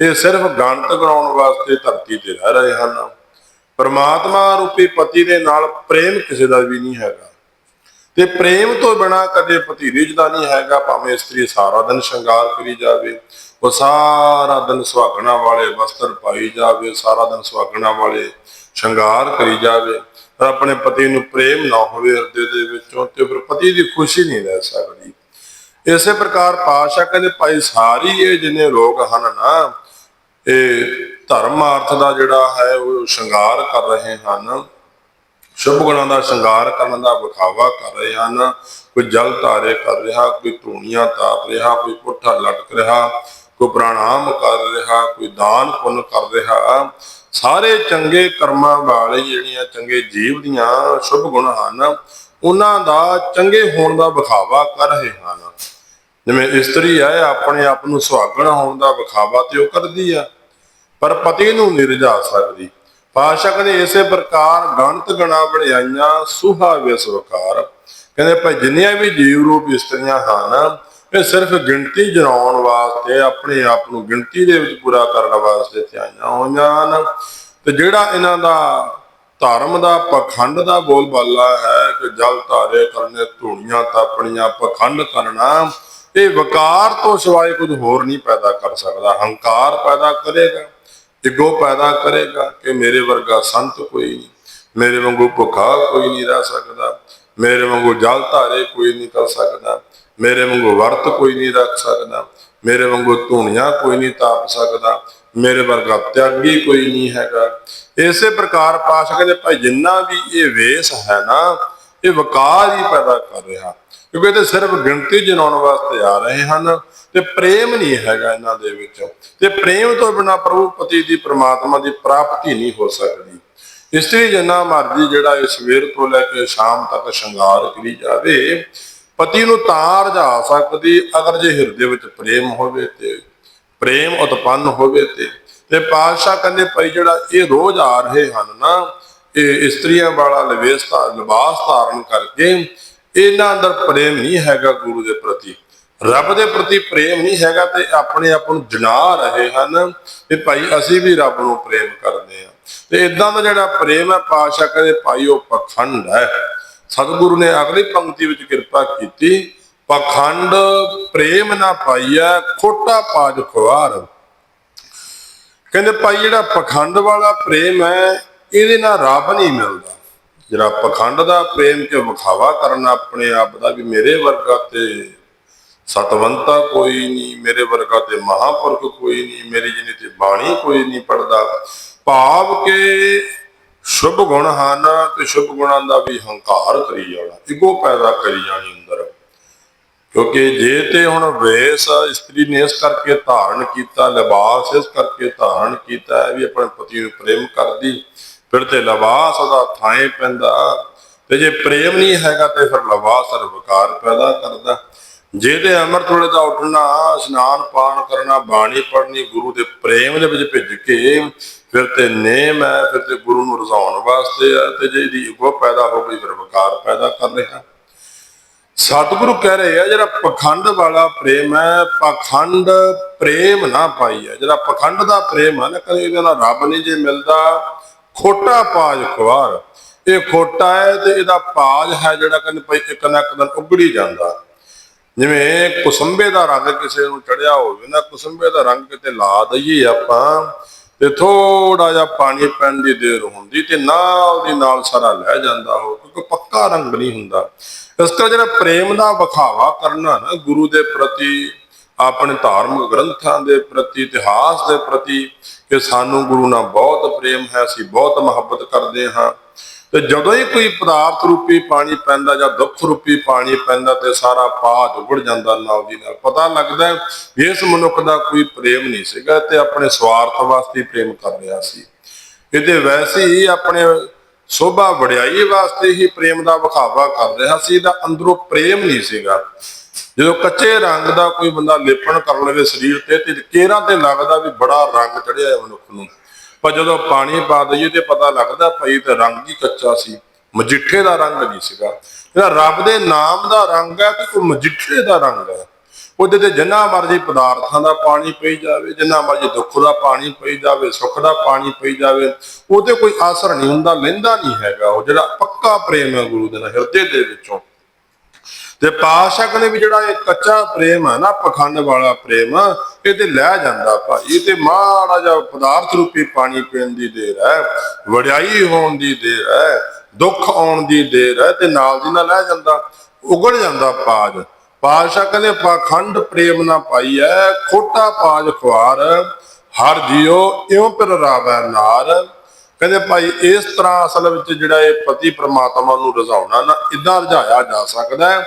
ਇਹ ਸਿਰਫ ਗਣਤ ਕਰਾਉਣ ਵਾਸਤੇ ਧਰਤੀ ਤੇ ਰਹਿ ਰਹੇ ਹਨ। ਪਰਮਾਤਮਾ ਰੂਪੀ ਪਤੀ ਦੇ ਨਾਲ ਪ੍ਰੇਮ ਕਿਸੇ ਦਾ ਵੀ ਨਹੀਂ ਹੈਗਾ। ਤੇ ਪ੍ਰੇਮ ਤੋਂ ਬਿਨਾ ਕਦੇ ਭਤੀਜ ਦਾ ਨਹੀਂ ਹੈਗਾ, ਭਾਵੇਂ ਇਸਤਰੀ ਸਾਰਾ ਦਿਨ ਸ਼ਿੰਗਾਰ ਕਰੀ ਜਾਵੇ, ਉਹ ਸਾਰਾ ਦਿਨ ਸੁਹਾਗਣਾ ਵਾਲੇ ਵਸਤਰ ਪਾਈ ਜਾਵੇ, ਸਾਰਾ ਦਿਨ ਸੁਹਾਗਣਾ ਵਾਲੇ ਸ਼ਿੰਗਾਰ ਕਰੀ ਜਾਵੇ ਪਰ ਆਪਣੇ ਪਤੀ ਨੂੰ ਪ੍ਰੇਮ ਨਾ ਹੋਵੇ ਹਿਰਦੇ ਦੇ ਵਿੱਚੋਂ, ਤੇ ਫਿਰ ਪਤੀ ਦੀ ਖੁਸ਼ੀ ਨਹੀਂ ਰਹਿ ਸਕਦੀ। ਇਸੇ ਪ੍ਰਕਾਰ ਪਾਸ਼ਾ ਕਹਿੰਦੇ ਭਾਈ ਸਾਰੀ ਇਹ ਜਿੰਨੇ ਲੋਕ ਹਨ ਨਾ, ਇਹ ਧਰਮ ਅਰਥ ਦਾ ਜਿਹੜਾ ਹੈ ਉਹ ਸ਼ਿੰਗਾਰ ਕਰ ਰਹੇ ਹਨ, ਸ਼ੁਭ ਗੁਣਾਂ ਦਾ ਸ਼ਿੰਗਾਰ ਕਰਨ ਦਾ ਵਿਖਾਵਾ ਕਰ ਰਹੇ ਹਨ, ਕੋਈ ਜਲ ਧਾਰੇ ਕਰ ਰਿਹਾ, ਕੋਈ ਧੂਣੀਆਂ ਤਾਪ ਰਿਹਾ, ਕੋਈ ਪੁੱਠਾ ਲਟਕ ਰਿਹਾ, ਕੋਈ ਪ੍ਰਣਾਮ ਕਰ ਰਿਹਾ, ਕੋਈ ਦਾਨ ਪੁੰਨ ਕਰ ਰਿਹਾ, ਸਾਰੇ ਚੰਗੇ ਕਰਮਾਂ ਵਾਲੇ ਜਿਹੜੀਆਂ ਚੰਗੇ ਜੀਵ ਦੀਆਂ ਸ਼ੁਭ ਗੁਣ ਹਨ, ਉਹਨਾਂ ਦਾ ਚੰਗੇ ਹੋਣ ਦਾ ਵਿਖਾਵਾ ਕਰ ਰਹੇ ਹਨ। ਜਿਵੇਂ ਇਸਤਰੀ ਹੈ ਆਪਣੇ ਆਪ ਨੂੰ ਸੁਹਾਗਣ ਹੋਣ ਦਾ ਵਿਖਾਵਾ ਤੇ ਉਹ ਕਰਦੀ ਆ, ਪਰ ਪਤੀ ਨੂੰ ਨਹੀਂ ਰਜਾ ਸਕਦੀ। ਪਾਸ਼ਾ ਕਹਿੰਦੇ ਇਸੇ ਪ੍ਰਕਾਰ ਗਣਤ ਗਣਾ ਬਣਾਈਆਂ, ਸੁਹਾ ਵਿਸ ਕਹਿੰਦੇ ਭਾਈ ਜਿੰਨੀਆਂ ਵੀ ਜੀਵ ਰੂਪ ਇਸਤਰੀਆਂ ਹਨ, ਇਹ ਸਿਰਫ ਗਿਣਤੀ ਜਨਾਉਣ ਵਾਸਤੇ, ਆਪਣੇ ਆਪ ਨੂੰ ਗਿਣਤੀ ਦੇ ਵਿੱਚ ਪੂਰਾ ਕਰਨ ਵਾਸਤੇ ਇੱਥੇ ਆਈਆਂ ਹੋਈਆਂ ਹਨ। ਤੇ ਜਿਹੜਾ ਇਹਨਾਂ ਦਾ ਧਰਮ ਦਾ, ਪਖੰਡ ਦਾ ਬੋਲਬਾਲਾ ਹੈ, ਕਿ ਜਲ ਧਾਰੇ ਕਰਨੇ, ਧੂਣੀਆਂ ਤਾਪਣੀਆਂ ਪਖੰਡ ਕਰਨਾ ਇਹ ਵਕਾਰ ਤੋਂ ਸਿਵਾਏ ਕੁਝ ਹੋਰ ਨਹੀਂ ਪੈਦਾ ਕਰ ਸਕਦਾ। ਹੰਕਾਰ ਪੈਦਾ ਕਰੇਗਾ ਇਗੋ ਪੈਦਾ ਕਰੇਗਾ ਕਿ ਮੇਰੇ ਵਰਗਾ ਸੰਤ ਕੋਈ ਨਹੀਂ। ਮੇਰੇ ਵਾਂਗੂ ਭੁੱਖਾ ਕੋਈ ਨਹੀਂ ਰਹਿ ਸਕਦਾ। ਮੇਰੇ ਵਾਂਗੂ ਜਲ ਧਾਰੇ ਕੋਈ ਨਹੀਂ ਕਰ ਸਕਦਾ। ਮੇਰੇ ਵਾਂਗੂ ਵਰਤ ਕੋਈ ਨਹੀਂ ਰੱਖ ਸਕਦਾ। ਮੇਰੇ ਵਾਂਗੂ ਧੂਣੀਆਂ ਕੋਈ ਨਹੀਂ ਤਾਪ ਸਕਦਾ। ਮੇਰੇ ਵਰਗਾ ਤਿਆਗੀ ਕੋਈ ਨਹੀਂ ਹੈਗਾ। ਇਸੇ ਪ੍ਰਕਾਰ ਪਾਸ਼ਾ ਕਹਿੰਦੇ ਭਾਈ ਜਿੰਨਾ ਵੀ ਇਹ ਵੇਸ ਹੈ ਨਾ, ਇਹ ਵਕਾਰ ਹੀ ਪੈਦਾ ਕਰ ਰਿਹਾ। ਕਿਉਂਕਿ ਇਹ ਤੇ ਸਿਰਫ ਗਿਣਤੀ ਜਨਾਉਣ ਵਾਸਤੇ ਆ ਰਹੇ ਹਨ ਤੇ ਪ੍ਰੇਮ ਨਹੀਂ ਹੈਗਾ ਇਹਨਾਂ ਦੇ ਵਿੱਚ। ਤੇ ਪ੍ਰੇਮ ਤੋਂ ਬਿਨਾ ਪ੍ਰਭੂ ਪਤੀ ਦੀ ਪ੍ਰਮਾਤਮਾ ਦੀ ਪ੍ਰਾਪਤੀ ਨਹੀਂ ਹੋ ਸਕਦੀ। ਇਸ ਲਈ ਮਰਜ਼ੀ ਜਿਹੜਾ ਇਹ ਸਵੇਰ ਤੋਂ ਲੈ ਕੇ ਸ਼ਾਮ ਤੱਕ ਸ਼ਿੰਗਾਰ ਕਰੀ ਜਾਵੇ, ਪਤੀ ਨੂੰ ਤਾਂ ਰਜਾ ਸਕਦੀ, ਅਗਰ ਜੇ ਹਿਰਦੇ ਵਿੱਚ ਪ੍ਰੇਮ ਹੋਵੇ ਤੇ, ਪ੍ਰੇਮ ਉਤਪੰਨ ਹੋਵੇ ਤੇ। ਤੇ ਪਾਤਸ਼ਾਹ ਕਹਿੰਦੇ ਭਾਈ ਜਿਹੜਾ ਇਹ ਰੋਜ਼ ਆ ਰਹੇ ਹਨ ਨਾ, ਇਹ ਇਸਤਰੀਆਂ ਵਾਲਾ ਲਿਵੇਸ ਧਾ ਲਿਬਾਸ ਧਾਰਨ ਕਰਕੇ ਇਹਨਾਂ ਅੰਦਰ ਪ੍ਰੇਮ ਨਹੀਂ ਹੈਗਾ ਗੁਰੂ ਦੇ ਪ੍ਰਤੀ। ਰੱਬ ਦੇ ਪ੍ਰਤੀ ਪ੍ਰੇਮ ਨਹੀਂ ਹੈਗਾ ਤੇ ਆਪਣੇ ਆਪ ਨੂੰ ਜਨਾ ਰਹੇ ਹਨ ਤੇ ਭਾਈ ਅਸੀਂ ਵੀ ਰੱਬ ਨੂੰ ਪ੍ਰੇਮ ਕਰਦੇ ਹਾਂ। ਤੇ ਇਦਾਂ ਦਾ ਜਿਹੜਾ ਪ੍ਰੇਮ ਹੈ, ਪਾਤਸ਼ਾਹ ਕਹਿੰਦੇ, ਭਾਈ ਉਹ ਪਖੰਡ ਹੈ। ਸਤਿਗੁਰੂ ਨੇ ਅਗਲੀ ਪੰਕਤੀ ਵਿੱਚ ਕਿਰਪਾ ਕੀਤੀ, ਪਖੰਡ ਪ੍ਰੇਮ ਨਾ ਪਾਈਐ, ਖੋਟਾ ਪਾਜ ਖੁਆਰ। ਕਹਿੰਦੇ, ਭਾਈ ਜਿਹੜਾ ਪਖੰਡ ਵਾਲਾ ਪ੍ਰੇਮ ਹੈ, ਇਹਦੇ ਨਾਲ ਰੱਬ ਨਹੀਂ ਮਿਲਦਾ। ਜਿਹੜਾ ਪਖੰਡ ਦਾ ਪ੍ਰੇਮ ਕੇ ਵਿਖਾਵਾ ਕਰਨਾ ਆਪਣੇ ਆਪ ਦਾ ਵੀ ਮੇਰੇ ਵਰਗਾ ਤੇ ਸਤਵੰਤਾ ਕੋਈ ਨਹੀਂ, ਮੇਰੇ ਵਰਗਾ ਤੇ ਮਹਾਪੁਰਖ ਕੋਈ ਨਹੀਂ, ਮੇਰੀ ਜਿਨੀ ਤੇ ਬਾਣੀ ਕੋਈ ਨਹੀਂ ਪੜਦਾ ਭਾਵ ਕੇ ਸ਼ੁਭ ਗੁਣ ਹਨ ਤੇ ਸ਼ੁਭ ਗੁਣਾਂ ਦਾ ਵੀ ਹੰਕਾਰ ਕਰੀ ਜਾਣਾ ਇਗੋ ਪੈਦਾ ਕਰੀ ਜਾਣੀ ਅੰਦਰ। ਕਿਉਂਕਿ ਜੇ ਤੇ ਹੁਣ ਵੇਸ ਇਸਤਰੀ ਨੇ ਇਸ ਕਰਕੇ ਧਾਰਨ ਕੀਤਾ, ਲਿਬਾਸ ਇਸ ਕਰਕੇ ਧਾਰਨ ਕੀਤਾ ਹੈ ਵੀ ਆਪਣੇ ਪਤੀ ਨੂੰ ਪ੍ਰੇਮ ਕਰਦੀ। ਫਿਰ ਤੇ ਲਵਾਸ ਉਹਦਾ ਥਾਂ ਪੈਂਦਾ। ਤੇ ਜੇ ਪ੍ਰੇਮ ਨਹੀਂ ਹੈਗਾ ਤੇ ਫਿਰ ਲਿਬਾਸ ਅਰ ਵਿਕਾਰ ਪੈਦਾ ਕਰਦਾ। ਜੇ ਤੇ ਅਮਰ ਦਾ ਉੱਠਣਾ, ਇਸ਼ਨਾਨ ਪਾਣ ਕਰਨਾ, ਬਾਣੀ ਪੜ੍ਹਨੀ, ਗੁਰੂ ਦੇ ਪ੍ਰੇਮ ਦੇ ਵਿੱਚ ਭਿੱਜ ਕੇ ਫਿਰ ਤੇ ਨੇਮ ਹੈ, ਫਿਰ ਤੇ ਗੁਰੂ ਨੂੰ ਰਜ਼ਾਉਣ ਵਾਸਤੇ ਹੈ ਤੇ ਜੇ ਇਹਦੀ ਪੈਦਾ ਹੋ ਗਈ ਫਿਰ ਵਿਕਾਰ ਪੈਦਾ ਕਰ ਰਿਹਾ। ਸਤਿਗੁਰੂ ਕਹਿ ਰਹੇ ਆ, ਜਿਹੜਾ ਪਖੰਡ ਵਾਲਾ ਪ੍ਰੇਮ ਹੈ, ਪਖੰਡ ਪ੍ਰੇਮ ਨਾ ਪਾਈ ਹੈ ਜਿਹੜਾ ਪਖੰਡ ਦਾ ਪ੍ਰੇਮ ਹੈ ਨਾ, ਕਦੇ ਇਹਦੇ ਰੱਬ ਨਹੀਂ ਜੇ ਮਿਲਦਾ ਖੋਟਾ ਪਾਜ ਖਵਾਰ। ਇਹ ਖੋਟਾ ਹੈ ਤੇ ਇਹਦਾ ਪਾਜ ਹੈ ਜਿਹੜਾ ਕਹਿੰਦੇ ਭਾਈ ਇੱਕ ਨਾ ਇੱਕ ਦਿਨ ਉਗੜੀ ਜਾਂਦਾ। ਜਿਵੇਂ ਕੁਸੰਬੇ ਦਾ ਰੰਗ ਕਿਸੇ ਨੂੰ ਚੜਿਆ ਹੋਵੇ ਨਾ, ਕੁਸੰਬੇ ਦਾ ਰੰਗ ਕਿਤੇ ਲਾ ਦਈਏ ਆਪਾਂ ਤੇ ਥੋੜਾ ਜਿਹਾ ਪਾਣੀ ਪੈਣ ਦੀ ਦੇਰ ਹੁੰਦੀ ਤੇ ਨਾਲ ਦੀ ਨਾਲ ਸਾਰਾ ਲੈ ਜਾਂਦਾ ਹੋ ਕਿਉਂਕਿ ਪੱਕਾ ਰੰਗ ਨਹੀਂ ਹੁੰਦਾ। ਇਸ ਕਰਕੇ ਜਿਹੜਾ ਪ੍ਰੇਮ ਦਾ ਵਿਖਾਵਾ ਕਰਨਾ ਨਾ, ਗੁਰੂ ਦੇ ਪ੍ਰਤੀ ਆਪਣੇ ਧਾਰਮਿਕ ਗ੍ਰੰਥਾਂ ਦੇ ਪ੍ਰਤੀ, ਇਤਿਹਾਸ ਦੇ ਪ੍ਰਤੀ ਕਿ ਸਾਨੂੰ ਗੁਰੂ ਨਾਲ ਬਹੁਤ ਪ੍ਰੇਮ ਹੈ, ਅਸੀਂ ਬਹੁਤ ਮੁਹੱਬਤ ਕਰਦੇ ਹਾਂ। ਤੇ ਜਦੋਂ ਹੀ ਕੋਈ ਪਦਾਰਥ ਰੂਪੀ ਪਾਣੀ ਪੈਂਦਾ ਜਾਂ ਦੁੱਖ ਰੂਪੀ ਪਾਣੀ ਪੈਂਦਾ ਤੇ ਸਾਰਾ ਪਾਜ ਉਗੜ ਜਾਂਦਾ ਨਾਲ ਦੀ ਨਾਲ। ਪਤਾ ਲੱਗਦਾ ਵੀ ਇਸ ਮਨੁੱਖ ਦਾ ਕੋਈ ਪ੍ਰੇਮ ਨਹੀਂ ਸੀਗਾ ਤੇ ਆਪਣੇ ਸਵਾਰਥ ਵਾਸਤੇ ਪ੍ਰੇਮ ਕਰ ਰਿਹਾ ਸੀ। ਇਹਦੇ ਵੈਸੇ ਹੀ ਆਪਣੇ ਸੋਭਾ ਵਡਿਆਈ ਵਾਸਤੇ ਹੀ ਪ੍ਰੇਮ ਦਾ ਵਿਖਾਵਾ ਕਰ ਰਿਹਾ ਸੀ, ਇਹਦਾ ਅੰਦਰੋਂ ਪ੍ਰੇਮ ਨਹੀਂ ਸੀਗਾ। ਜਦੋਂ ਕੱਚੇ ਰੰਗ ਦਾ ਕੋਈ ਬੰਦਾ ਲੇਪਣ ਕਰ ਲਵੇ ਸਰੀਰ ਤੇ ਤੇ ਕੇਰਾਂ ਤੇ ਲੱਗਦਾ ਵੀ ਬੜਾ ਰੰਗ ਚੜਿਆ ਹੈ ਮਨੁੱਖ ਨੂੰ। ਪਰ ਜਦੋਂ ਪਾਣੀ ਪਾ ਦਈਏ ਤੇ ਪਤਾ ਲੱਗਦਾ ਭਾਈ ਤੇ ਰੰਗ ਹੀ ਕੱਚਾ ਸੀ, ਮਜਿੱਠੇ ਦਾ ਰੰਗ ਨਹੀਂ ਸੀਗਾ। ਜਿਹੜਾ ਰੱਬ ਦੇ ਨਾਮ ਦਾ ਰੰਗ ਹੈ ਤੇ ਉਹ ਮਜਿੱਠੇ ਦਾ ਰੰਗ ਹੈ? ਉਹਦੇ ਤੇ ਜਿੰਨਾ ਮਰਜ਼ੀ ਪਦਾਰਥਾਂ ਦਾ ਪਾਣੀ ਪਈ ਜਾਵੇ, ਜਿੰਨਾ ਮਰਜ਼ੀ ਦੁੱਖ ਦਾ ਪਾਣੀ ਪਈ ਜਾਵੇ, ਸੁੱਖ ਦਾ ਪਾਣੀ ਪਈ ਜਾਵੇ ਉਹ ਤੇ ਕੋਈ ਅਸਰ ਨਹੀਂ ਹੁੰਦਾ, ਲੈਂਦਾ ਨਹੀਂ ਹੈਗਾ ਉਹ ਜਿਹੜਾ ਪੱਕਾ ਪ੍ਰੇਮ ਹੈ ਗੁਰੂ ਦੇ ਨਾਲ, ਹਿਰਦੇ ਦੇ ਵਿੱਚੋਂ। ਤੇ ਪਾਸ਼ਕ ਕਹਿੰਦੇ ਵੀ ਜਿਹੜਾ ਇਹ ਕੱਚਾ ਪ੍ਰੇਮ ਹੈ ਨਾ, ਪਖੰਡ ਵਾਲਾ ਪ੍ਰੇਮ, ਇਹ ਤੇ ਲੈ ਜਾਂਦਾ ਭਾਈ। ਤੇ ਮਾੜਾ ਜਿਹਾ ਪਦਾਰਥ ਰੂਪੀ ਪਾਣੀ ਪੀਣ ਦੀ ਦੇਰ ਹੈ, ਵਡਿਆਈ ਹੋਣ ਦੀ ਦੇਰ ਹੈ, ਦੁੱਖ ਆਉਣ ਦੀ ਦੇਰ ਹੈ ਤੇ ਨਾਲ ਦੀ ਨਾਲ ਲੈ ਜਾਂਦਾ, ਉਗੜ ਜਾਂਦਾ ਪਾਜ। ਪਾਸ਼ਾ ਕਹਿੰਦੇ ਪਖੰਡ ਪ੍ਰੇਮ ਨਾ ਪਾਈ ਹੈ, ਖੋਟਾ ਪਾਜ ਖੁਆਰ, ਹਰ ਜਿਉ ਇਉਂ ਪਰ ਰਾਵੈ ਨਾਰ। ਕਹਿੰਦੇ ਭਾਈ, ਇਸ ਤਰ੍ਹਾਂ ਅਸਲ ਵਿੱਚ ਜਿਹੜਾ ਇਹ ਪਤੀ ਪ੍ਰਮਾਤਮਾ ਨੂੰ ਰਜ਼ਾਉਣਾ ਨਾ ਇਦਾਂ ਰਝਾਇਆ ਜਾ ਸਕਦਾ ਹੈ।